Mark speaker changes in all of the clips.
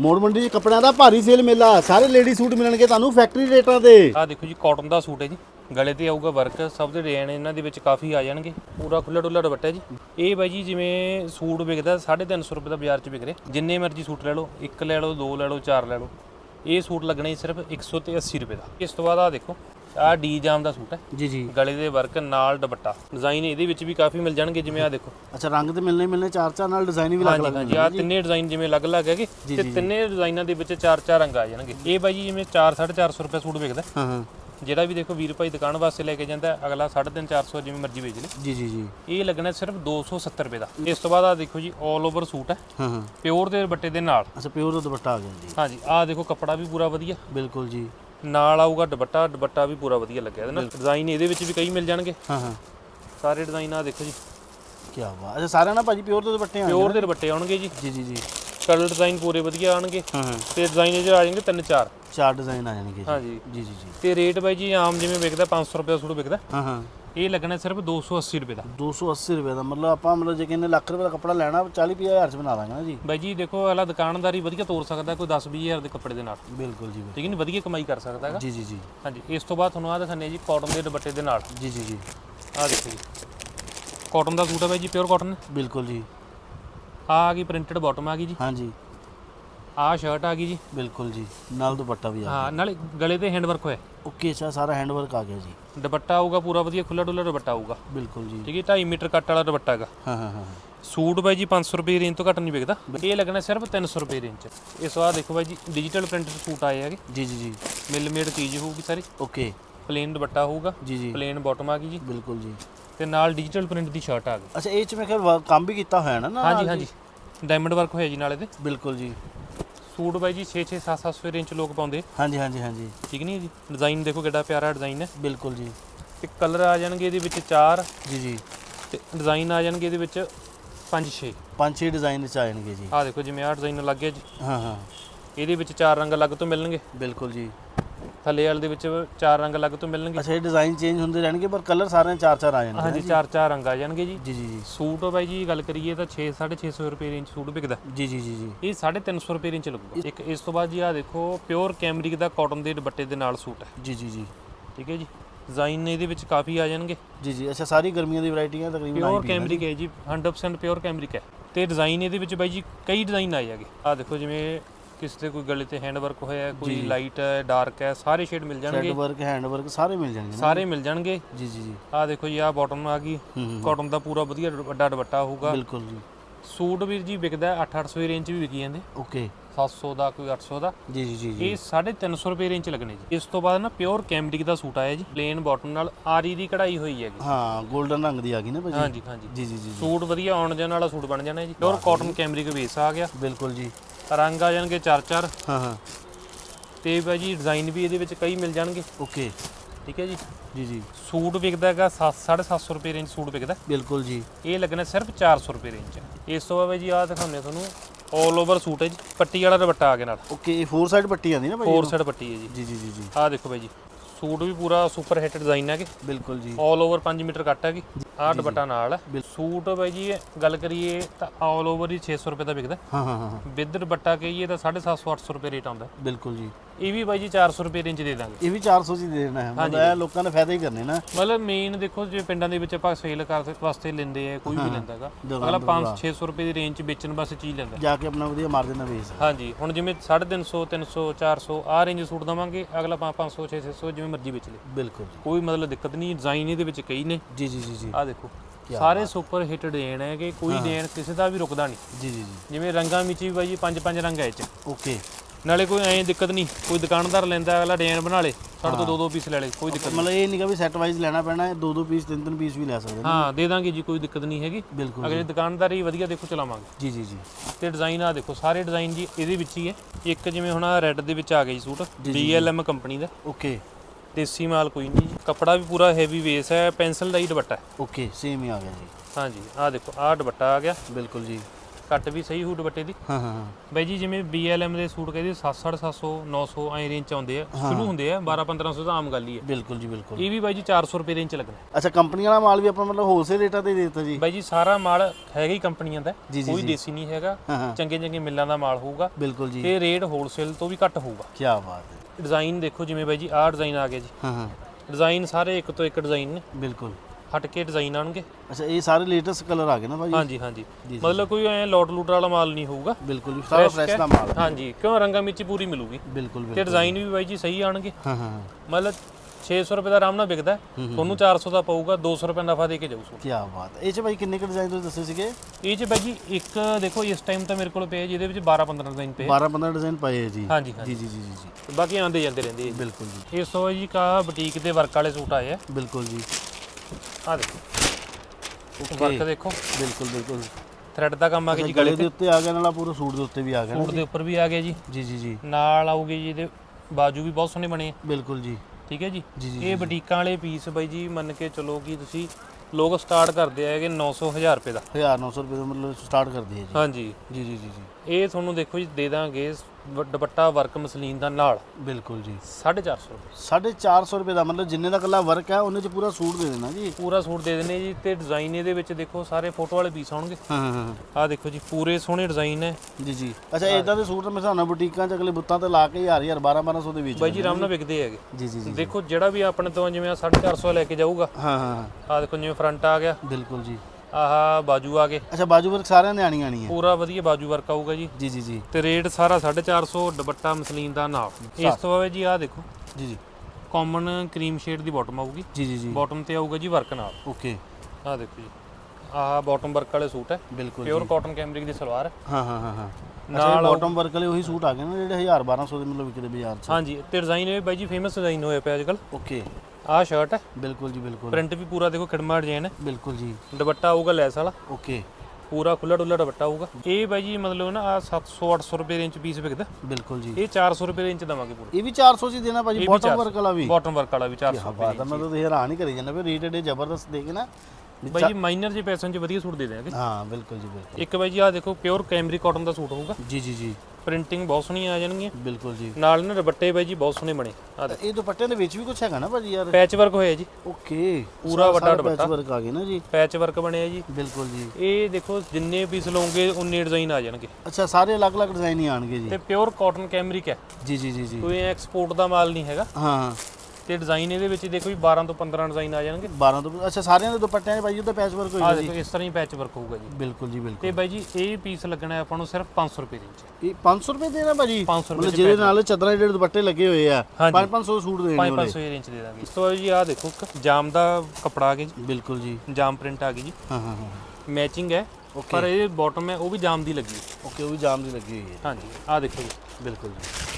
Speaker 1: ਮੋੜ ਮੰਡੀ 'ਚ ਕੱਪੜਿਆਂ ਦਾ ਭਾਰੀ ਸੇਲ ਮੇਲਾ। ਸਾਰੇ ਲੇਡੀ ਸੂਟ ਮਿਲਣਗੇ ਤੁਹਾਨੂੰ ਫੈਕਟਰੀ ਰੇਟਾਂ ਤੇ।
Speaker 2: ਆਹ ਦੇਖੋ ਜੀ ਕਾਟਨ ਦਾ ਸੂਟ ਹੈ ਜੀ। ਗਲੇ ਤੇ ਆਊਗਾ ਵਰਕ ਸਭ ਦੇ ਡਿਜ਼ਾਈਨ ਇਹਨਾਂ ਦੇ ਵਿੱਚ ਕਾਫੀ ਆ ਜਾਣਗੇ। ਪੂਰਾ ਖੁੱਲਾ ਡੁੱਲਾ ਦੁਪੱਟਾ ਜੀ। ਇਹ ਬਾਈ ਜੀ ਜਿਵੇਂ ਸੂਟ ਵਿਕਦਾ 350 ਰੁਪਏ ਦਾ ਬਾਜ਼ਾਰ 'ਚ ਵਿਕ ਰਿਹਾ। ਜਿੰਨੇ ਮਰਜ਼ੀ ਸੂਟ ਲੈ ਲਓ, ਇੱਕ ਲੈ ਲਓ, ਦੋ ਲੈ ਲਓ, ਚਾਰ ਲੈ ਲਓ। ਇਹ ਸੂਟ ਲੱਗਣਾ ਜੀ ਸਿਰਫ 180 ਰੁਪਏ ਦਾ। ਇਸ ਤੋਂ ਬਾਅਦ ਆ ਦੇਖੋ ਆਹ ਡੀ ਜਾਮ ਦਾ ਸੂਟ ਹੈ।
Speaker 1: ਜੀ ਜੀ।
Speaker 2: ਗਲੇ ਦੇ ਵਰਕ ਨਾਲ ਦੁਪੱਟਾ। ਡਿਜ਼ਾਈਨ ਇਹਦੇ ਵਿੱਚ ਵੀ ਕਾਫੀ ਮਿਲ ਜਾਣਗੇ ਜਿਵੇਂ ਆ ਦੇਖੋ।
Speaker 1: ਅੱਛਾ ਰੰਗ ਤੇ ਮਿਲਣੇ ਹੀ ਮਿਲਣੇ ਚਾਰ ਚਾਰ ਨਾਲ ਡਿਜ਼ਾਈਨ ਵੀ ਲੱਗ ਲੱਗ
Speaker 2: ਹਾਂਜੀ ਆ ਤਿੰਨੇ ਡਿਜ਼ਾਈਨ ਜਿਵੇਂ ਅਲੱਗ-ਅਲੱਗ ਹੈਗੇ ਤੇ ਤਿੰਨੇ ਡਿਜ਼ਾਈਨਾਂ ਦੇ ਵਿੱਚ ਚਾਰ ਚਾਰ ਰੰਗ ਆ ਜਾਣਗੇ। ਇਹ ਬਾਈ ਜੀ ਜਿਵੇਂ 4 450 ਰੁਪਏ ਸੂਟ ਵਿਕਦਾ।
Speaker 1: ਹਾਂ ਹਾਂ।
Speaker 2: ਜਿਹੜਾ ਵੀ ਦੇਖੋ ਵੀਰ ਭਾਈ ਦੁਕਾਨ ਵਾਸਤੇ ਲੈ ਕੇ ਜਾਂਦਾ ਅਗਲਾ 350 400 ਜਿਵੇਂ ਮਰਜ਼ੀ ਵੇਚ ਲੇ।
Speaker 1: ਜੀ ਜੀ ਜੀ।
Speaker 2: ਇਹ ਲੱਗਣਾ ਸਿਰਫ 270 ਰੁਪਏ ਦਾ। ਇਸ ਤੋਂ ਬਾਅਦ ਆ ਦੇਖੋ ਜੀ 올 ਓਵਰ ਸੂਟ ਹੈ।
Speaker 1: ਹਾਂ ਹਾਂ।
Speaker 2: ਪਿਓਰ ਦੇ ਦੁਪੱਟੇ ਦੇ ਨਾਲ।
Speaker 1: ਅੱਛਾ ਪਿਓਰ ਦਾ ਦੁਪੱਟਾ ਆ ਗਿਆ ਜੀ।
Speaker 2: ਹਾਂਜੀ ਆਹ ਦੇਖੋ ਕੱਪੜਾ ਵੀ ਪੂਰਾ ਵਧੀਆ।
Speaker 1: ਬਿਲਕੁਲ ਜੀ।
Speaker 2: ਨਾਲ ਆਊਗਾ ਦੁਪੱਟਾ ਦੁਪੱਟਾ ਵੀ ਪੂਰਾ ਵਧੀਆ ਲੱਗਿਆ ਇਹਦੇ ਨਾਲ। ਡਿਜ਼ਾਈਨ ਇਹਦੇ ਵਿੱਚ ਵੀ ਕਈ ਮਿਲ ਜਾਣਗੇ।
Speaker 1: ਹਾਂ ਹਾਂ।
Speaker 2: ਸਾਰੇ ਡਿਜ਼ਾਈਨ ਆ ਦੇਖੋ ਜੀ।
Speaker 1: ਕੀ ਬਾਤ ਅੱਛਾ ਸਾਰਿਆਂ ਨਾਲ ਭਾਜੀ ਪਿਓਰ ਦੇ ਦੁਪੱਟੇ ਆ
Speaker 2: ਪਿਓਰ ਦੇ ਦੁਪੱਟੇ ਆਉਣਗੇ ਜੀ।
Speaker 1: ਜੀ ਜੀ ਜੀ।
Speaker 2: ਕਲਰ ਡਿਜ਼ਾਈਨ ਪੂਰੇ ਵਧੀਆ ਆਉਣਗੇ।
Speaker 1: ਹਾਂ ਹਾਂ।
Speaker 2: ਤੇ ਡਿਜ਼ਾਈਨ ਇਹਦੇ ਆ ਜਾਣਗੇ ਤਿੰਨ ਚਾਰ।
Speaker 1: ਚਾਰ ਡਿਜ਼ਾਈਨ ਆ ਜਾਣਗੇ ਜੀ।
Speaker 2: ਹਾਂਜੀ
Speaker 1: ਜੀ। ਜੀ ਜੀ
Speaker 2: ਤੇ ਰੇਟ ਬਾਈ ਜੀ ਆਮ ਜਿਵੇਂ ਵਿਕਦਾ 500 ਰੁਪਏ ਸੂਟ ਵਿਕਦਾ।
Speaker 1: ਹਾਂ ਹਾਂ।
Speaker 2: ਇਹ ਲੱਗਣਾ ਸਿਰਫ 280 ਰੁਪਏ ਦਾ।
Speaker 1: 280 ਰੁਪਏ ਦਾ ਮਤਲਬ ਆਪਾਂ ਮਤਲਬ ਜੇ ਕਹਿੰਦੇ ਲੱਖ ਰੁਪਏ ਦਾ ਕੱਪੜਾ ਲੈਣਾ 40 ਹਜ਼ਾਰ ਚ ਬਣਾ ਦਾਂਗੇ ਨਾ ਜੀ।
Speaker 2: ਬਾਈ ਜੀ ਦੇਖੋ ਅਗਲਾ ਦੁਕਾਨਦਾਰੀ ਵਧੀਆ ਤੋਰ ਸਕਦਾ ਕੋਈ 10 ਹਜ਼ਾਰ ਦੇ ਕੱਪੜੇ ਦੇ ਨਾਲ।
Speaker 1: ਬਿਲਕੁਲ ਜੀ
Speaker 2: ਠੀਕ ਹੈ ਨਹੀਂ ਵਧੀਆ ਕਮਾਈ ਕਰ ਸਕਦਾ ਹੈਗਾ।
Speaker 1: ਜੀ ਜੀ ਜੀ।
Speaker 2: ਹਾਂਜੀ ਇਸ ਤੋਂ ਬਾਅਦ ਤੁਹਾਨੂੰ ਆ ਦਿਖਾਣੇ ਜੀ ਕਾਟਨ ਦੇ ਦੁਪੱਟੇ ਦੇ ਨਾਲ।
Speaker 1: ਜੀ ਜੀ ਜੀ।
Speaker 2: ਆਹ ਦੇਖੋ ਜੀ। ਕਾਟਨ ਦਾ ਸੂਟ ਹੈ ਬਾਈ ਜੀ ਪਿਓਰ ਕਾਟਨ
Speaker 1: ਬਿਲਕੁਲ ਜੀ।
Speaker 2: ਆ ਆ ਗਈ ਪ੍ਰਿੰਟਡ ਬਾਟਮ ਆ ਗਈ ਜੀ।
Speaker 1: ਹਾਂਜੀ।
Speaker 2: ਆਹ ਸ਼ਰਟ ਆ ਗਈ ਜੀ।
Speaker 1: ਬਿਲਕੁਲ ਜੀ। ਨਾਲ ਦੁਪੱਟਾ ਵੀ ਆ
Speaker 2: ਹਾਂ ਨਾਲੇ ਗਲੇ ਤੇ ਹੈਂਡ ਵਰਕ ਹੋਇਆ।
Speaker 1: ਓਕੇ ਸਾਰਾ ਹੈਂਡ ਵਰਕ ਆ ਗਿਆ ਜੀ।
Speaker 2: ਦੁਪੱਟਾ ਆਊਗਾ ਪੂਰਾ ਵਧੀਆ ਖੁੱਲਾ ਡੁੱਲਾ ਦੁਪੱਟਾ ਆਊਗਾ।
Speaker 1: ਬਿਲਕੁਲ ਜੀ।
Speaker 2: ਠੀਕ ਹੈ 2.5 ਮੀਟਰ ਕੱਟ ਵਾਲਾ ਦੁਪੱਟਾ ਹੈਗਾ।
Speaker 1: ਹਾਂ ਹਾਂ ਹਾਂ
Speaker 2: ਸੂਟ ਬਾਈ ਜੀ 500 ਰੁਪਏ ਰੇਂਜ ਤੋਂ ਘੱਟ ਨਹੀਂ ਵਿਕਦਾ। ਇਹ ਲੱਗਣਾ ਸਿਰਫ 300 ਰੁਪਏ ਰੇਂਜ ਚ ਇਸ ਵਾਰ ਦੇਖੋ ਬਾਈ ਜੀ ਡਿਜੀਟਲ ਪ੍ਰਿੰਟਡ ਸੂਟ ਆਏ ਹੈਗੇ।
Speaker 1: ਜੀ ਜੀ ਜੀ।
Speaker 2: ਮਿਲ ਮੇਡ ਚੀਜ਼ ਹੋਊਗੀ ਸਾਰੀ।
Speaker 1: ਓਕੇ
Speaker 2: ਪਲੇਨ ਦੁਪੱਟਾ ਹੋਊਗਾ।
Speaker 1: ਜੀ ਜੀ।
Speaker 2: ਪਲੇਨ ਬਾਟਮ ਆ ਗਈ ਜੀ।
Speaker 1: ਬਿਲਕੁਲ ਜੀ।
Speaker 2: ਤੇ ਨਾਲ ਡਿਜੀਟਲ ਪ੍ਰਿੰਟ ਦੀ ਸ਼ਰਟ ਆ ਗਈ।
Speaker 1: ਅੱਛਾ ਇਹ ਚ ਮੈਂ ਕਿਹਾ ਕੰਮ ਵੀ ਕੀਤਾ ਹੋਇਆ ਨਾ
Speaker 2: ਹਾਂਜੀ ਹਾਂਜੀ। ਡਾਇਮੰਡ ਵਰਕ ਹੋਇਆ ਜੀ ਨਾਲੇ ਤੇ
Speaker 1: ਬਿਲਕੁਲ ਜੀ।
Speaker 2: ਸੂਟ ਬਾਈ ਜੀ 6 6 7 700 ਰੇਂਜ ਚ ਲੋਕ ਪਾਉਂਦੇ।
Speaker 1: ਹਾਂਜੀ ਹਾਂਜੀ ਹਾਂਜੀ।
Speaker 2: ਠੀਕ ਨਹੀਂ ਜੀ? ਡਿਜ਼ਾਈਨ ਦੇਖੋ ਕਿੱਡਾ ਪਿਆਰਾ ਡਿਜ਼ਾਈਨ ਹੈ।
Speaker 1: ਬਿਲਕੁਲ ਜੀ।
Speaker 2: ਤੇ ਕਲਰ ਆ ਜਾਣਗੇ ਇਹਦੇ ਵਿੱਚ 4
Speaker 1: ਜੀ ਜੀ।
Speaker 2: ਤੇ ਡਿਜ਼ਾਈਨ ਆ ਜਾਣਗੇ ਇਹਦੇ ਵਿੱਚ 5 6
Speaker 1: ਪੰਜ ਛੇ ਡਿਜ਼ਾਈਨ ਚ ਆ ਜਾਣਗੇ ਜੀ।
Speaker 2: ਆਹ ਦੇਖੋ ਜਿਵੇਂ ਆਹ ਡਿਜ਼ਾਈਨ ਲੱਗ ਗਿਆ ਜੀ।
Speaker 1: ਹਾਂ ਹਾਂ।
Speaker 2: ਇਹਦੇ ਵਿੱਚ ਚਾਰ ਰੰਗ ਅਲੱਗ ਤੋਂ ਮਿਲਣਗੇ।
Speaker 1: ਬਿਲਕੁਲ ਜੀ।
Speaker 2: ਥੱਲੇ ਵਾਲੇ ਦੇ ਵਿੱਚ ਚਾਰ ਰੰਗ ਅਲੱਗ ਤੋਂ ਮਿਲਣਗੇ।
Speaker 1: ਅੱਛਾ ਇਹ ਡਿਜ਼ਾਈਨ ਚੇਂਜ ਹੁੰਦੇ ਰਹਿਣਗੇ ਪਰ ਕਲਰ ਸਾਰਿਆਂ ਚਾਰ ਚਾਰ ਆ ਜਾਣਗੇ
Speaker 2: ਹਾਂਜੀ ਚਾਰ ਚਾਰ ਰੰਗ ਆ ਜਾਣਗੇ ਜੀ।
Speaker 1: ਜੀ ਜੀ ਜੀ।
Speaker 2: ਸੂਟ ਬਾਈ ਜੀ ਗੱਲ ਕਰੀਏ ਤਾਂ 6 650 ਰੁਪਏ ਰੇਂਜ ਸੂਟ ਵਿਕਦਾ।
Speaker 1: ਜੀ ਜੀ ਜੀ ਜੀ।
Speaker 2: ਇਹ 350 ਰੁਪਏ ਰੇਂਜ ਲੱਗੂਗਾ। ਇੱਕ ਇਸ ਤੋਂ ਬਾਅਦ ਜੀ ਆ ਦੇਖੋ ਪਿਓਰ ਕੈਮਰਿਕ ਦਾ ਕਾਟਨ ਦੇ ਦੁਪੱਟੇ ਦੇ ਨਾਲ ਸੂਟ ਹੈ।
Speaker 1: ਜੀ ਜੀ ਜੀ।
Speaker 2: ਠੀਕ ਹੈ ਜੀ। ਡਿਜ਼ਾਈਨ ਇਹਦੇ ਵਿੱਚ ਕਾਫੀ ਆ ਜਾਣਗੇ।
Speaker 1: ਜੀ ਜੀ। ਅੱਛਾ ਸਾਰੀ ਗਰਮੀਆਂ ਦੀ ਵੈਰਾਈਟੀਆਂ ਤਕਰੀਬਨ
Speaker 2: ਪਿਓਰ ਕੈਮਰਿਕ ਹੈ ਜੀ। 100% ਪਿਓਰ ਕੈਮਰਿਕ ਹੈ। ਤੇ ਡਿਜ਼ਾਈਨ ਇਹਦੇ ਵਿੱਚ ਬਾਈ ਜੀ ਕਈ ਡਿਜ਼ਾਈਨ ਆਏ ਹੈਗੇ। ਆ ਦੇਖੋ ਜਿਵੇਂ ਕਿਸੇ ਤੇ ਕੋਈ ਗਲੇ ਤੇ ਹੈਂਡ ਵਰਕ ਹੋਇਆ ਹੈ, ਕੋਈ ਲਾਈਟ ਹੈ ਡਾਰਕ ਹੈ ਸਾਰੇ ਸ਼ੇਡ ਮਿਲ ਜਾਣਗੇ।
Speaker 1: ਵਰਕ ਹੈਂਡ ਵਰਕ ਸਾਰੇ ਮਿਲ ਜਾਣਗੇ ਨਾ
Speaker 2: ਸਾਰੇ ਮਿਲ ਜਾਣਗੇ।
Speaker 1: ਜੀ ਜੀ ਜੀ।
Speaker 2: ਆ ਦੇਖੋ ਜੀ ਆ ਬਾਟਮ ਆ ਗਈ।
Speaker 1: ਹੂੰ ਹੂੰ
Speaker 2: ਕਾਟਨ ਦਾ ਪੂਰਾ ਵਧੀਆ ਵੱਡਾ ਦੁਪੱਟਾ ਹੋਊਗਾ।
Speaker 1: ਬਿਲਕੁਲ ਜੀ।
Speaker 2: ਸੂਟ ਵੀਰ ਜੀ ਵਿਕਦਾ 8-800 ਦੀ ਰੇਂਜ 'ਚ ਵੀ ਵਿਕੀ ਜਾਂਦੇ।
Speaker 1: ਓਕੇ।
Speaker 2: 700 ਦਾ ਕੋਈ 800 ਦਾ।
Speaker 1: ਜੀ ਜੀ ਜੀ ਜੀ।
Speaker 2: ਇਹ 350 ਰੁਪਏ ਰੇਂਜ 'ਚ ਲੱਗਣੇ ਜੀ। ਇਸ ਤੋਂ ਬਾਅਦ ਨਾ ਪਿਓਰ ਕੈਮਰਿਕ ਦਾ ਸੂਟ ਆਇਆ ਜੀ ਪਲੇਨ ਬਾਟਮ ਨਾਲ। ਆਰੀ ਦੀ ਕਢਾਈ ਹੋਈ ਹੈਗੀ।
Speaker 1: ਹਾਂ 골ਡਨ ਰੰਗ ਦੀ ਆ ਗਈ ਨਾ ਭਾਜੀ।
Speaker 2: ਹਾਂਜੀ ਹਾਂਜੀ।
Speaker 1: ਜੀ ਜੀ ਜੀ ਜੀ।
Speaker 2: ਸੂਟ ਵਧੀਆ ਆਉਣ ਜਾਣ ਵਾਲਾ ਸੂਟ ਬਣ ਜਾਣਾ ਜੀ। ਪਿਓਰ ਕਾਟਨ ਕੈਮਰਿਕ ਬੇਸ ਆ ਗਿਆ।
Speaker 1: ਬਿਲਕੁਲ ਜੀ।
Speaker 2: ਰੰਗ ਆ ਜਾਣਗੇ ਚਾਰ ਚਾਰ।
Speaker 1: ਹਾਂ ਹਾਂ।
Speaker 2: ਤੇ ਬਾਈ ਜੀ ਡਿਜ਼ਾਈਨ ਵੀ ਇਹਦੇ ਵਿੱਚ ਕਈ ਮਿਲ ਜਾਣਗੇ।
Speaker 1: ਓਕੇ।
Speaker 2: ਠੀਕ ਹੈ ਜੀ?
Speaker 1: ਜੀ ਜੀ।
Speaker 2: ਸੂਟ ਵਿਕਦਾ ਹੈਗਾ 750 ਰੁਪਏ ਰੇਂਜ ਸੂਟ ਵਿਕਦਾ।
Speaker 1: ਬਿਲਕੁਲ ਜੀ।
Speaker 2: ਇਹ ਲੱਗਣਾ ਸਿਰਫ 400 ਰੁਪਏ ਰੇਂਜ ਇਸ ਤੋਂ ਬਾਅਦ ਜੀ ਆਹ ਦਿਖਾਉਂਦੇ ਤੁਹਾਨੂੰ। 올 ਓਵਰ ਸੂਟ ਹੈ ਜੀ। ਪੱਟੀ ਵਾਲਾ ਦੁਪੱਟਾ ਆ ਗਿਆ ਨਾਲ।
Speaker 1: ਓਕੇ ਇਹ ਫੋਰ ਸਾਈਡ ਪੱਟੀ ਆਂਦੀ ਨਾ ਭਾਜੀ
Speaker 2: ਫੋਰ ਸਾਈਡ ਪੱਟੀ ਹੈ ਜੀ
Speaker 1: ਜੀ ਜੀ ਜੀ।
Speaker 2: ਆਹ ਦੇਖੋ ਬਾਈ ਜੀ। ਸੂਟ ਵੀ ਪੂਰਾ ਸੁਪਰ ਹਿੱਟ ਡਿਜ਼ਾਈਨ ਹੈਗੇ।
Speaker 1: ਬਿਲਕੁਲ ਜੀ।
Speaker 2: 올 ਓਵਰ 5 ਮੀਟਰ ਕੱਟ ਹੈਗੀ। ਆਹ ਦੁਪੱਟਾ ਨਾਲ। ਹੈ ਸੂਟ ਬਾਈ ਜੀ ਗੱਲ ਕਰੀਏ ਤਾਂ 올 ਓਵਰ ਹੀ 600 ਰੁਪਏ ਦਾ ਵਿਕਦਾ।
Speaker 1: ਹਾਂ ਹਾਂ ਹਾਂ ਹਾਂ,
Speaker 2: ਵਿਦ ਦੁਪੱਟਾ ਕਹੀਏ ਤਾਂ 750 800 ਰੁਪਏ ਰੇਟ ਆਉਂਦਾ।
Speaker 1: ਬਿਲਕੁਲ ਜੀ।
Speaker 2: ਇਹ ਵੀ ਬਾਈ ਜੀ 400 ਰੁਪਏ ਰੇਂਜ ਦੇ ਦਾਂਗੇ।
Speaker 1: ਇਹ ਵੀ 400 ਜੀ ਦੇ ਦੇਣਾ ਹੈ। ਮਤਲਬ ਇਹ ਲੋਕਾਂ ਨੇ ਫਾਇਦਾ ਹੀ ਕਰਨੇ ਨਾ।
Speaker 2: ਮਤਲਬ ਮੇਨ ਦੇਖੋ ਜੇ ਪਿੰਡਾਂ ਦੇ ਵਿੱਚ ਆਪਾਂ ਸੇਲ ਕਰ ਵਾਸਤੇ ਲੈਂਦੇ ਆ ਕੋਈ ਵੀ ਲੈਂਦਾ ਹੈਗਾ ਅਗਲਾ 500 600 ਰੁਪਏ ਦੀ ਰੇਂਜ 'ਚ ਵੇਚਣ ਵਾਸਤੇ ਚੀਜ਼ ਲੈਂਦਾ।
Speaker 1: ਜਾ ਕੇ ਆਪਣਾ ਵਧੀਆ ਮਾਰਜਨ ਨਾਲ ਵੇਚ
Speaker 2: ਹਾਂਜੀ ਹੁਣ ਜਿਵੇਂ 350 300 400 ਆਹ ਰੇਂਜ ਸੂਟ ਦਵਾਂਗੇ ਅਗਲਾ 500 600 ਜਿਵੇਂ ਮਰਜ਼ੀ ਵੇਚ ਲੇ।
Speaker 1: ਬਿਲਕੁਲ
Speaker 2: ਕੋਈ ਮਤਲਬ ਦਿੱਕਤ ਨਹੀਂ ਡਿਜ਼ਾਈਨ ਇਹਦੇ ਵਿੱਚ ਕਈ ਨੇ।
Speaker 1: ਜੀ ਜੀ ਜੀ ਜੀ।
Speaker 2: ਆਹ ਦੇਖੋ ਸਾਰੇ ਸੁਪਰ ਹਿੱਟ ਡਿਜ਼ਾਈਨ ਹੈ ਕਿ ਕੋਈ ਡਿਜ਼ਾਈਨ ਕਿਸੇ ਦਾ ਵੀ ਰੁਕਦਾ ਨਹੀਂ।
Speaker 1: ਜੀ ਜੀ ਜੀ।
Speaker 2: ਜਿਵੇਂ ਰੰਗਾਂ ਵਿੱਚ ਵੀ ਬਾਈ ਜੀ ਪੰਜ ਪੰਜ ਰੰਗ ਹੈ ਇਹ ਚ।
Speaker 1: ਓਕੇ।
Speaker 2: ਨਾਲੇ ਕੋਈ ਐਂ ਦਿੱਕਤ ਨਹੀਂ ਕੋਈ ਦੁਕਾਨਦਾਰ ਲੈਂਦਾ ਅਗਲਾ ਡਿਜ਼ਾਈਨ ਬਣਾ ਲੇ ਸਾਡੇ ਤੋਂ ਦੋ ਦੋ ਪੀਸ ਲੈ ਲੇ ਕੋਈ ਦਿੱਕਤ
Speaker 1: ਮਤਲਬ ਇਹ ਨਹੀਂ ਕਿ ਵੀ ਸੈੱਟ ਵਾਈਜ਼ ਲੈਣਾ ਪੈਣਾ ਹੈ ਦੋ ਦੋ ਪੀਸ ਤਿੰਨ ਤਿੰਨ ਪੀਸ ਵੀ ਲੈ ਸਕਦੇ
Speaker 2: ਹਾਂ ਦੇ ਦਾਂਗੇ ਜੀ ਕੋਈ ਦਿੱਕਤ ਨਹੀਂ ਹੈਗੀ।
Speaker 1: ਬਿਲਕੁਲ
Speaker 2: ਅਗਲੇ ਦੁਕਾਨਦਾਰੀ ਵਧੀਆ ਦੇਖੋ ਚਲਾਵਾਂਗੇ।
Speaker 1: ਜੀ ਜੀ ਜੀ।
Speaker 2: ਤੇ ਡਿਜ਼ਾਈਨ ਆ ਦੇਖੋ ਸਾਰੇ ਡਿਜ਼ਾਈਨ ਜੀ ਇਹਦੇ ਵਿੱਚ ਹੀ ਹੈ। ਇੱਕ ਜਿਵੇਂ ਹੁਣ ਆ ਰੈੱਡ ਦੇ ਵਿੱਚ ਆ ਗਿਆ ਜੀ ਸੂਟ DLM ਕੰਪਨੀ ਦਾ।
Speaker 1: ਓਕੇ।
Speaker 2: ਦੇਸੀ ਮਾਲ ਕੋਈ ਨਹੀਂ ਜੀ। ਕੱਪੜਾ ਵੀ ਪੂਰਾ ਹੈਵੀ ਵੇਸ ਹੈ ਪੈਨਸਲ ਦਾ ਹੀ ਦੁਪੱਟਾ ਹੈ।
Speaker 1: ਓਕੇ ਸੇਮ ਹੀ ਆ ਗਿਆ ਜੀ।
Speaker 2: ਹਾਂਜੀ ਆਹ ਦੇਖੋ ਆਹ ਦੁਪੱਟਾ ਆ ਗਿਆ।
Speaker 1: ਬਿਲਕੁਲ ਜੀ।
Speaker 2: ਕੱਟ ਵੀ ਸਹੀ ਹੋਊ ਦੁਪੱਟੇ ਦੀ।
Speaker 1: ਹਾਂ ਹਾਂ
Speaker 2: ਬਾਈ ਜੀ ਜਿਵੇਂ BLM ਦੇ ਸੂਟ ਕਹਿੰਦੇ 750 900 ਐ ਰੇਂਜ ਚ ਆਉਂਦੇ ਆ। ਸ਼ੁਰੂ ਹੁੰਦੇ ਆ 12 1500 ਤਾਂ ਆਮ ਗੱਲ ਹੀ ਹੈ
Speaker 1: ਬਿਲਕੁਲ ਜੀ ਬਿਲਕੁਲ।
Speaker 2: ਇਹ ਵੀ ਬਾਈ ਜੀ 400 ਰੁਪਏ ਰੇਂਜ ਚ ਲੱਗਣਾ।
Speaker 1: ਅੱਛਾ ਕੰਪਨੀ ਵਾਲਾ ਮਾਲ ਵੀ ਆਪਾਂ ਮਤਲਬ ਹੋਲਸੇਲ ਰੇਟਾਂ ਤੇ ਦੇ ਦਿੱਤਾ ਜੀ?
Speaker 2: ਬਾਈ ਜੀ ਸਾਰਾ ਮਾਲ ਹੈਗਾ ਹੀ ਕੰਪਨੀਆਂ ਦਾ। ਕੋਈ। ਦੇਸੀ ਨਹੀਂ ਹੈਗਾ। ਚੰਗੇ ਚੰਗੇ ਮਿੱਲਾਂ ਦਾ ਮਾਲ ਹੋਊਗਾ।
Speaker 1: ਬਿਲਕੁਲ ਜੀ।
Speaker 2: ਤੇ ਰੇਟ ਹੋਲਸੇਲ ਤੋਂ ਵੀ ਘੱਟ ਹੋਊਗਾ।
Speaker 1: ਕੀ ਬਾਤ ਹੈ।
Speaker 2: ਡਿਜ਼ਾਈਨ ਦੇਖੋ ਜਿਵੇਂ ਬਾਈ ਜੀ ਆਹ ਡਿਜ਼ਾਈਨ ਆ ਗਿਆ ਜੀ।
Speaker 1: ਹਾਂ ਹਾਂ।
Speaker 2: ਡਿਜ਼ਾਈਨ ਸਾਰੇ ਇੱਕ ਤੋਂ ਇੱਕ ਡਿਜ਼ਾਈਨ ਨੇ।
Speaker 1: ਬਿਲਕੁਲ।
Speaker 2: ਹਟ ਕੇ ਡਿਜ਼ਾਈਨ ਆਣਗੇ।
Speaker 1: ਅੱਛਾ ਇਹ ਸਾਰੇ ਲੇਟੈਸਟ ਕਲਰ ਆ ਗਏ ਨਾ ਭਾਜੀ?
Speaker 2: ਹਾਂਜੀ ਹਾਂਜੀ।
Speaker 1: ਜੀ, ਜੀ।
Speaker 2: ਮਤਲਬ ਕੋਈ ਐ ਲੋਟ ਲੂਟ ਵਾਲਾ ਮਾਲ ਨਹੀਂ ਹੋਊਗਾ।
Speaker 1: ਬਿਲਕੁਲ ਸਾਰਾ ਫਰੈਸ਼ ਦਾ ਮਾਲ ਹੈ।
Speaker 2: ਹਾਂਜੀ ਕਿਉਂ? ਰੰਗਾਂ ਵਿੱਚ ਪੂਰੀ ਮਿਲੂਗੀ।
Speaker 1: ਬਿਲਕੁਲ
Speaker 2: ਤੇ
Speaker 1: ਬਿਲਕੁਲ।
Speaker 2: ਡਿਜ਼ਾਈਨ ਵੀ ਬਾਈ ਜੀ ਸਹੀ ਆਣਗੇ।
Speaker 1: ਹਾਂ ਹਾਂ
Speaker 2: ਮਤਲਬ 600 ਰੁਪਏ ਦਾ ਆਰਾਮ ਨਾਲ ਵਿਕਦਾ ਹੈ। ਤੁਹਾਨੂੰ 400 ਦਾ ਪਊਗਾ 200 ਰੁਪਏ ਨਫਾ ਦੇ ਕੇ ਜਾਊ ਸੂਟ।
Speaker 1: ਕੀ ਬਾਤ ਹੈ। ਇਹ ਚ ਭਾਈ ਕਿੰਨੇ ਕੁ ਡਿਜ਼ਾਈਨ ਤੁਸੀਂ ਦੱਸੇ ਸੀਗੇ?
Speaker 2: ਇਹ ਚ ਬਾਈ ਜੀ ਇੱਕ ਦੇਖੋ ਇਸ ਟਾਈਮ ਤਾਂ ਮੇਰੇ ਕੋਲ ਪਿਆ ਜਿਹਦੇ ਵਿੱਚ 12 15 ਡਿਜ਼ਾਈਨ ਪਏ
Speaker 1: 12 15 ਡਿਜ਼ਾਈਨ ਪਏ ਹੈ ਜੀ।
Speaker 2: ਹਾਂਜੀ ਹਾਂਜੀ।
Speaker 1: ਜੀ ਜੀ ਜੀ ਜੀ
Speaker 2: ਬਾਕੀ ਆਉਂਦੇ ਜਾਂਦੇ ਰਹਿੰਦੇ ਆ
Speaker 1: ਬਿਲਕੁਲ ਜੀ।
Speaker 2: ਜੀ। ਇਸ ਤੋਂ ਬਾਅਦ ਜੀ ਕਾ ਬੁਟੀਕ ਦੇ ਵਰਕ ਵਾਲੇ ਸੂਟ ਆਏ ਆ।
Speaker 1: ਬਿਲਕੁਲ ਜੀ।
Speaker 2: ਆ ਦੇਖੋ। ਵਰਕ ਦੇਖੋ।
Speaker 1: ਬਿਲਕੁਲ ਬਿਲਕੁਲ।
Speaker 2: ਥ੍ਰੈਡ ਦਾ ਕੰਮ ਆ ਗਿਆ ਜੀ
Speaker 1: ਗਲੇ ਦੇ ਉੱਤੇ ਆ ਗਿਆ ਨਾਲ ਪੂਰਾ ਸੂਟ ਦੇ ਉੱਤੇ ਵੀ ਆ ਗਿਆ
Speaker 2: ਸੂਟ ਦੇ ਉੱਪਰ ਵੀ ਆ ਗਿਆ ਜੀ।
Speaker 1: ਜੀ ਜੀ ਜੀ।
Speaker 2: ਨਾਲ ਆਊਗੀ ਜੀ ਇਹਦੇ ਬਾਜੂ ਵੀ ਬਹੁਤ ਸੋਹਣੇ ਬਣੇ ਆ।
Speaker 1: ਬਿਲਕੁਲ ਜੀ।
Speaker 2: ਠੀਕ ਹੈ ਜੀ? ਇਹ ਬੁਟੀਕਾਂ ਵਾਲੇ ਪੀਸ ਬਾਈ ਜੀ ਮੰਨ ਕੇ ਚਲੋ ਕਿ ਤੁਸੀਂ ਲੋਕ ਸਟਾਰਟ ਕਰਦੇ ਆਗੇ 900 1000 ਰੁਪਏ ਦਾ।
Speaker 1: 1900 ਰੁਪਏ ਤੋਂ ਮਤਲਬ ਸਟਾਰਟ ਕਰਦੀ
Speaker 2: ਹਾਂਜੀ
Speaker 1: ਜੀ। ਜੀ ਜੀ ਜੀ ਜੀ।
Speaker 2: ਇਹ ਤੁਹਾਨੂੰ ਦੇਖੋ ਜੀ ਦੇ ਦਾਂਗੇ ਵ- ਦੁਪੱਟਾ ਵਰਕ ਮਸਲੀਨ ਦਾ ਨਾਲ।
Speaker 1: ਬਿਲਕੁਲ ਜੀ।
Speaker 2: 450 ਰੁਪਏ।
Speaker 1: 450 ਰੁਪਏ ਦਾ ਮਤਲਬ ਜਿੰਨੇ ਦਾ ਕੱਲਾ ਵਰਕ ਹੈ ਉਹਨੇ ਚ ਪੂਰਾ ਸੂਟ ਦੇ ਦੇਣਾ ਜੀ।
Speaker 2: ਪੂਰਾ ਸੂਟ ਦੇ ਦਿੰਨੇ ਜੀ ਤੇ ਡਿਜ਼ਾਈਨ ਇਹਦੇ ਵਿੱਚ ਦੇਖੋ ਸਾਰੇ ਫੋਟੋ ਵਾਲੇ ਪੀਸ ਆਉਣਗੇ।
Speaker 1: ਹਾਂ ਹਾਂ ਹਾਂ
Speaker 2: ਆਹ ਦੇਖੋ ਜੀ ਪੂਰੇ ਸੋਹਣੇ ਡਿਜ਼ਾਈਨ ਹੈ
Speaker 1: ਜੀ ਜੀ। ਅੱਛਾ ਇਦਾਂ ਦੇ ਸੂਟ ਤਾਂ ਮੈਂ ਸਾਨੂੰ ਬੁਟੀਕਾਂ ਚ ਅਗਲੇ ਬੁੱਤਾਂ ਤੇ ਲਾ ਕੇ ਹਜ਼ਾਰ ਹਜ਼ਾਰ 12 1200 ਦੇ ਵਿੱਚ
Speaker 2: ਬਾਈ ਜੀ ਆਰਾਮ ਨਾਲ ਵਿਕਦੇ ਹੈਗੇ।
Speaker 1: ਜੀ ਜੀ ਜੀ
Speaker 2: ਦੇਖੋ ਜਿਹੜਾ ਵੀ ਆਪਣੇ ਤੋਂ ਜਿਵੇਂ ਆਹ 450 ਲੈ ਕੇ ਜਾਊਗਾ
Speaker 1: ਹਾਂ ਹਾਂ ਹਾਂ।
Speaker 2: ਆਹ ਦੇਖੋ ਜਿਵੇਂ ਫਰੰਟ ਆ ਗਿਆ।
Speaker 1: ਬਿਲਕੁਲ ਜੀ।
Speaker 2: ਆਹ ਬਾਜੂ ਆ ਗਏ।
Speaker 1: ਅੱਛਾ ਬਾਜੂ ਵਰਕ ਸਾਰਿਆਂ ਦੇ ਆਣੀ ਆਣੀ ਹੈ
Speaker 2: ਪੂਰਾ ਵਧੀਆ ਬਾਜੂ ਵਰਕ ਆਊਗਾ ਜੀ।
Speaker 1: ਜੀ ਜੀ ਜੀ।
Speaker 2: ਤੇ ਰੇਟ ਸਾਰਾ 450 ਦੁਪੱਟਾ ਮਸਲੀਨ ਦਾ ਨਾਲ। ਇਸ ਤੋਂ ਬਾਅਦ ਜੀ ਆਹ ਦੇਖੋ।
Speaker 1: ਜੀ ਜੀ।
Speaker 2: ਕਾਮਨ ਕਰੀਮ ਸ਼ੇਡ ਦੀ ਬਾਟਮ ਆਊਗੀ।
Speaker 1: ਜੀ ਜੀ ਜੀ।
Speaker 2: ਬਾਟਮ ਤੇ ਆਊਗਾ ਜੀ ਵਰਕ ਨਾਲ।
Speaker 1: ਓਕੇ
Speaker 2: ਆਹ ਦੇਖੋ ਜੀ। ਆਹ ਬਾਟਮ ਵਰਕ ਵਾਲੇ ਸੂਟ ਹੈ।
Speaker 1: ਬਿਲਕੁਲ
Speaker 2: ਪਿਓਰ ਕਾਟਨ ਕੈਮਰਿਕ ਦੀ ਸਲਵਾਰ ਹੈ।
Speaker 1: ਹਾਂ ਹਾਂ ਹਾਂ ਹਾਂ।
Speaker 2: ਨਾਲ
Speaker 1: ਨਾਲ ਬਾਟਮ ਵਰਕ ਵਾਲੇ ਉਹੀ ਸੂਟ ਆ ਗਏ ਨਾ ਜਿਹੜੇ 1000 1200 ਦੇ ਮਤਲਬ ਵਿਕਦੇ ਬਾਜ਼ਾਰ 'ਚ।
Speaker 2: ਹਾਂਜੀ ਤੇ ਡਿਜ਼ਾਈਨ ਇਹ ਬਾਈ ਜੀ ਫੇਮਸ ਡਿਜ਼ਾਈਨ ਹੋਇਆ ਪਿਆ ਅੱਜਕੱਲ
Speaker 1: ਓਕੇ
Speaker 2: ਆਹ ਸ਼ਰਟ ਹੈ?
Speaker 1: ਬਿਲਕੁਲ ਜੀ ਬਿਲਕੁਲ।
Speaker 2: ਪ੍ਰਿੰਟ ਵੀ ਪੂਰਾ ਦੇਖੋ ਖਿੜਮਾ ਡਿਜ਼ਾਈਨ ਹੈ।
Speaker 1: ਬਿਲਕੁਲ ਜੀ।
Speaker 2: ਦੁਪੱਟਾ ਆਊਗਾ ਲੈਸ ਵਾਲਾ।
Speaker 1: ਓਕੇ।
Speaker 2: ਪੂਰਾ ਖੁੱਲਾ ਡੁੱਲਾ ਦੁਪੱਟਾ ਆਊਗਾ। ਇਹ ਬਾਈ ਜੀ ਮਤਲਬ ਨਾ ਆ 700 800 ਰੁਪਏ ਰੇਂਜ ਪੀਸ ਵਿਕਦਾ।
Speaker 1: ਬਿਲਕੁਲ ਜੀ।
Speaker 2: ਇਹ 400 ਰੁਪਏ ਰੇਂਜ ਦਵਾਂਗੇ ਪੂਰਾ।
Speaker 1: ਇਹ ਵੀ 400 ਚ ਹੀ ਦੇਣਾ ਭਾਜੀ ਬਾਟਮ
Speaker 2: 400
Speaker 1: ਵਰਕ ਵਾਲਾ ਵੀ।
Speaker 2: ਬਾਟਮ ਵਰਕ ਵਾਲਾ ਵੀ 400
Speaker 1: ਕੀ ਬਾਤ ਮੈਂ ਤਾਂ ਇਹ ਹੈਰਾਨ ਹੀ ਕਰੀ ਜਾਂਦਾ ਵੀ ਰੇਟ ਏਡੇ ਜ਼ਬਰਦਸਤ ਦੇ ਕੇ ਨਾ।
Speaker 2: ਬਾਈ ਜੀ ਮਾਈਨਰ ਜੇ ਪੈਸਿਆਂ 'ਚ ਵਧੀਆ ਸੂਟ ਦੇ ਦੇਣਗੇ
Speaker 1: ਹਾਂ ਬਿਲਕੁਲ ਜੀ ਬਿਲਕੁਲ।
Speaker 2: ਇੱਕ ਬਾਈ ਜੀ ਆ ਦੇਖੋ ਪਿਓਰ ਕੈਮਰੀ ਕਾਟਨ ਦਾ ਸੂਟ ਹੋਊਗਾ।
Speaker 1: ਜੀ ਜੀ ਜੀ।
Speaker 2: ਪ੍ਰਿੰਟਿੰਗ ਬਹੁਤ ਸੋਹਣੀ ਆ ਜਾਣਗੀਆਂ।
Speaker 1: ਬਿਲਕੁਲ ਜੀ।
Speaker 2: ਨਾਲ ਨਾ ਦੁਪੱਟੇ ਬਾਈ ਜੀ ਬਹੁਤ ਸੋਹਣੇ ਬਣੇ। ਆ
Speaker 1: ਇਹ ਦੁਪੱਟੇ ਦੇ ਵਿੱਚ ਵੀ ਕੁਝ ਹੈਗਾ ਨਾ ਭਾਜੀ ਯਾਰ?
Speaker 2: ਪੈਚ ਵਰਕ ਹੋਇਆ ਜੀ।
Speaker 1: ਓਕੇ।
Speaker 2: ਪੂਰਾ ਵੱਡਾ ਦੁਪੱਟਾ।
Speaker 1: ਪੈਚ ਵਰਕ ਆ ਗਿਆ ਨਾ ਜੀ।
Speaker 2: ਪੈਚ ਵਰਕ ਬਣਿਆ ਜੀ।
Speaker 1: ਬਿਲਕੁਲ ਜੀ।
Speaker 2: ਇਹ ਦੇਖੋ ਜਿੰਨੇ ਪੀਸ ਲਓਗੇ ਉਨੇ ਡਿਜ਼ਾਈਨ ਆ ਜਾਣਗੇ।
Speaker 1: ਅੱਛਾ ਸਾਰੇ ਅਲੱਗ-ਅਲੱਗ ਡਿਜ਼ਾਈਨ ਹੀ ਆਣਗੇ ਜੀ।
Speaker 2: ਤੇ ਪਿਓਰ ਕਾਟਨ ਕੈਮਰਿਕ ਹੈ।
Speaker 1: ਜੀ ਜੀ ਜੀ ਜੀ।
Speaker 2: ਕੋਈ ਐਕਸਪੋਰਟ ਦਾ ਮਾਲ ਨਹੀਂ ਹੈਗਾ।
Speaker 1: ਹਾਂ।
Speaker 2: ਤੇ ਡਿਜ਼ਾਈਨ ਇਹਦੇ ਵਿੱਚ ਦੇਖੋ ਜੀ 12 ਤੋਂ 15 ਡਿਜ਼ਾਈਨ ਆ ਜਾਣਗੇ।
Speaker 1: 12 ਤੋਂ ਅੱਛਾ ਸਾਰਿਆਂ ਦੇ ਦੁਪੱਟਿਆਂ 'ਚ ਭਾਜੀ ਉਹਦਾ ਪੈਚ ਵਰਕ
Speaker 2: ਆ
Speaker 1: ਹੋਏਗਾ ਜੀ
Speaker 2: ਦੇਖੋ ਇਸ ਤਰ੍ਹਾਂ ਹੀ ਪੈਚ ਵਰਕ ਹੋਊਗਾ ਜੀ।
Speaker 1: ਬਿਲਕੁਲ ਜੀ
Speaker 2: ਤੇ
Speaker 1: ਬਿਲਕੁਲ
Speaker 2: ਬਾਈ ਜੀ ਇਹ ਪੀਸ ਲੱਗਣਾ ਹੈ ਆਪਾਂ ਨੂੰ ਸਿਰਫ 500 ਰੁਪਏ ਦੇ ਵਿੱਚ।
Speaker 1: ਇਹ 500 ਰੁਪਏ ਦੇਣਾ ਭਾਜੀ?
Speaker 2: 500 ਰੁਪਏ
Speaker 1: ਮਤਲਬ ਜਿਹਦੇ ਨਾਲ ਚਾਦਰਾਂ ਜਿਹੜੇ ਦੁਪੱਟੇ ਲੱਗੇ ਹੋਏ ਆ
Speaker 2: ਹਾਂਜੀ।
Speaker 1: 5-500 ਸੂਟ ਦੇਣੇ ਉਹਨੇ
Speaker 2: 500 ਰੇਂਜ ਦੇ ਦਾਂਗੇ। ਇਸ ਤੋਂ ਬਾਅਦ ਜੀ ਆ ਦੇਖੋ ਇੱਕ ਜਾਮ ਦਾ ਕਪੜਾ ਆ ਗਿਆ ਜੀ।
Speaker 1: ਬਿਲਕੁਲ ਜੀ।
Speaker 2: ਜਾਮ ਪ੍ਰਿੰਟ ਆ ਗਈ ਜੀ।
Speaker 1: ਹਾਂ ਹਾਂ ਹਾਂ।
Speaker 2: ਮੈਚਿੰਗ ਹੈ
Speaker 1: Okay.
Speaker 2: ਪਰ ਇਹ ਬਾਟਮ ਹੈ ਉਹ ਵੀ ਜਾਮ ਦੀ ਲੱਗੀ
Speaker 1: ਓਕੇ ਉਹ ਵੀ ਜਾਮ ਦੀ ਲੱਗੀ ਹੋਈ ਹੈ।
Speaker 2: ਹਾਂਜੀ ਆ ਦੇਖੋ ਜੀ।
Speaker 1: ਬਿਲਕੁਲ ਜੀ।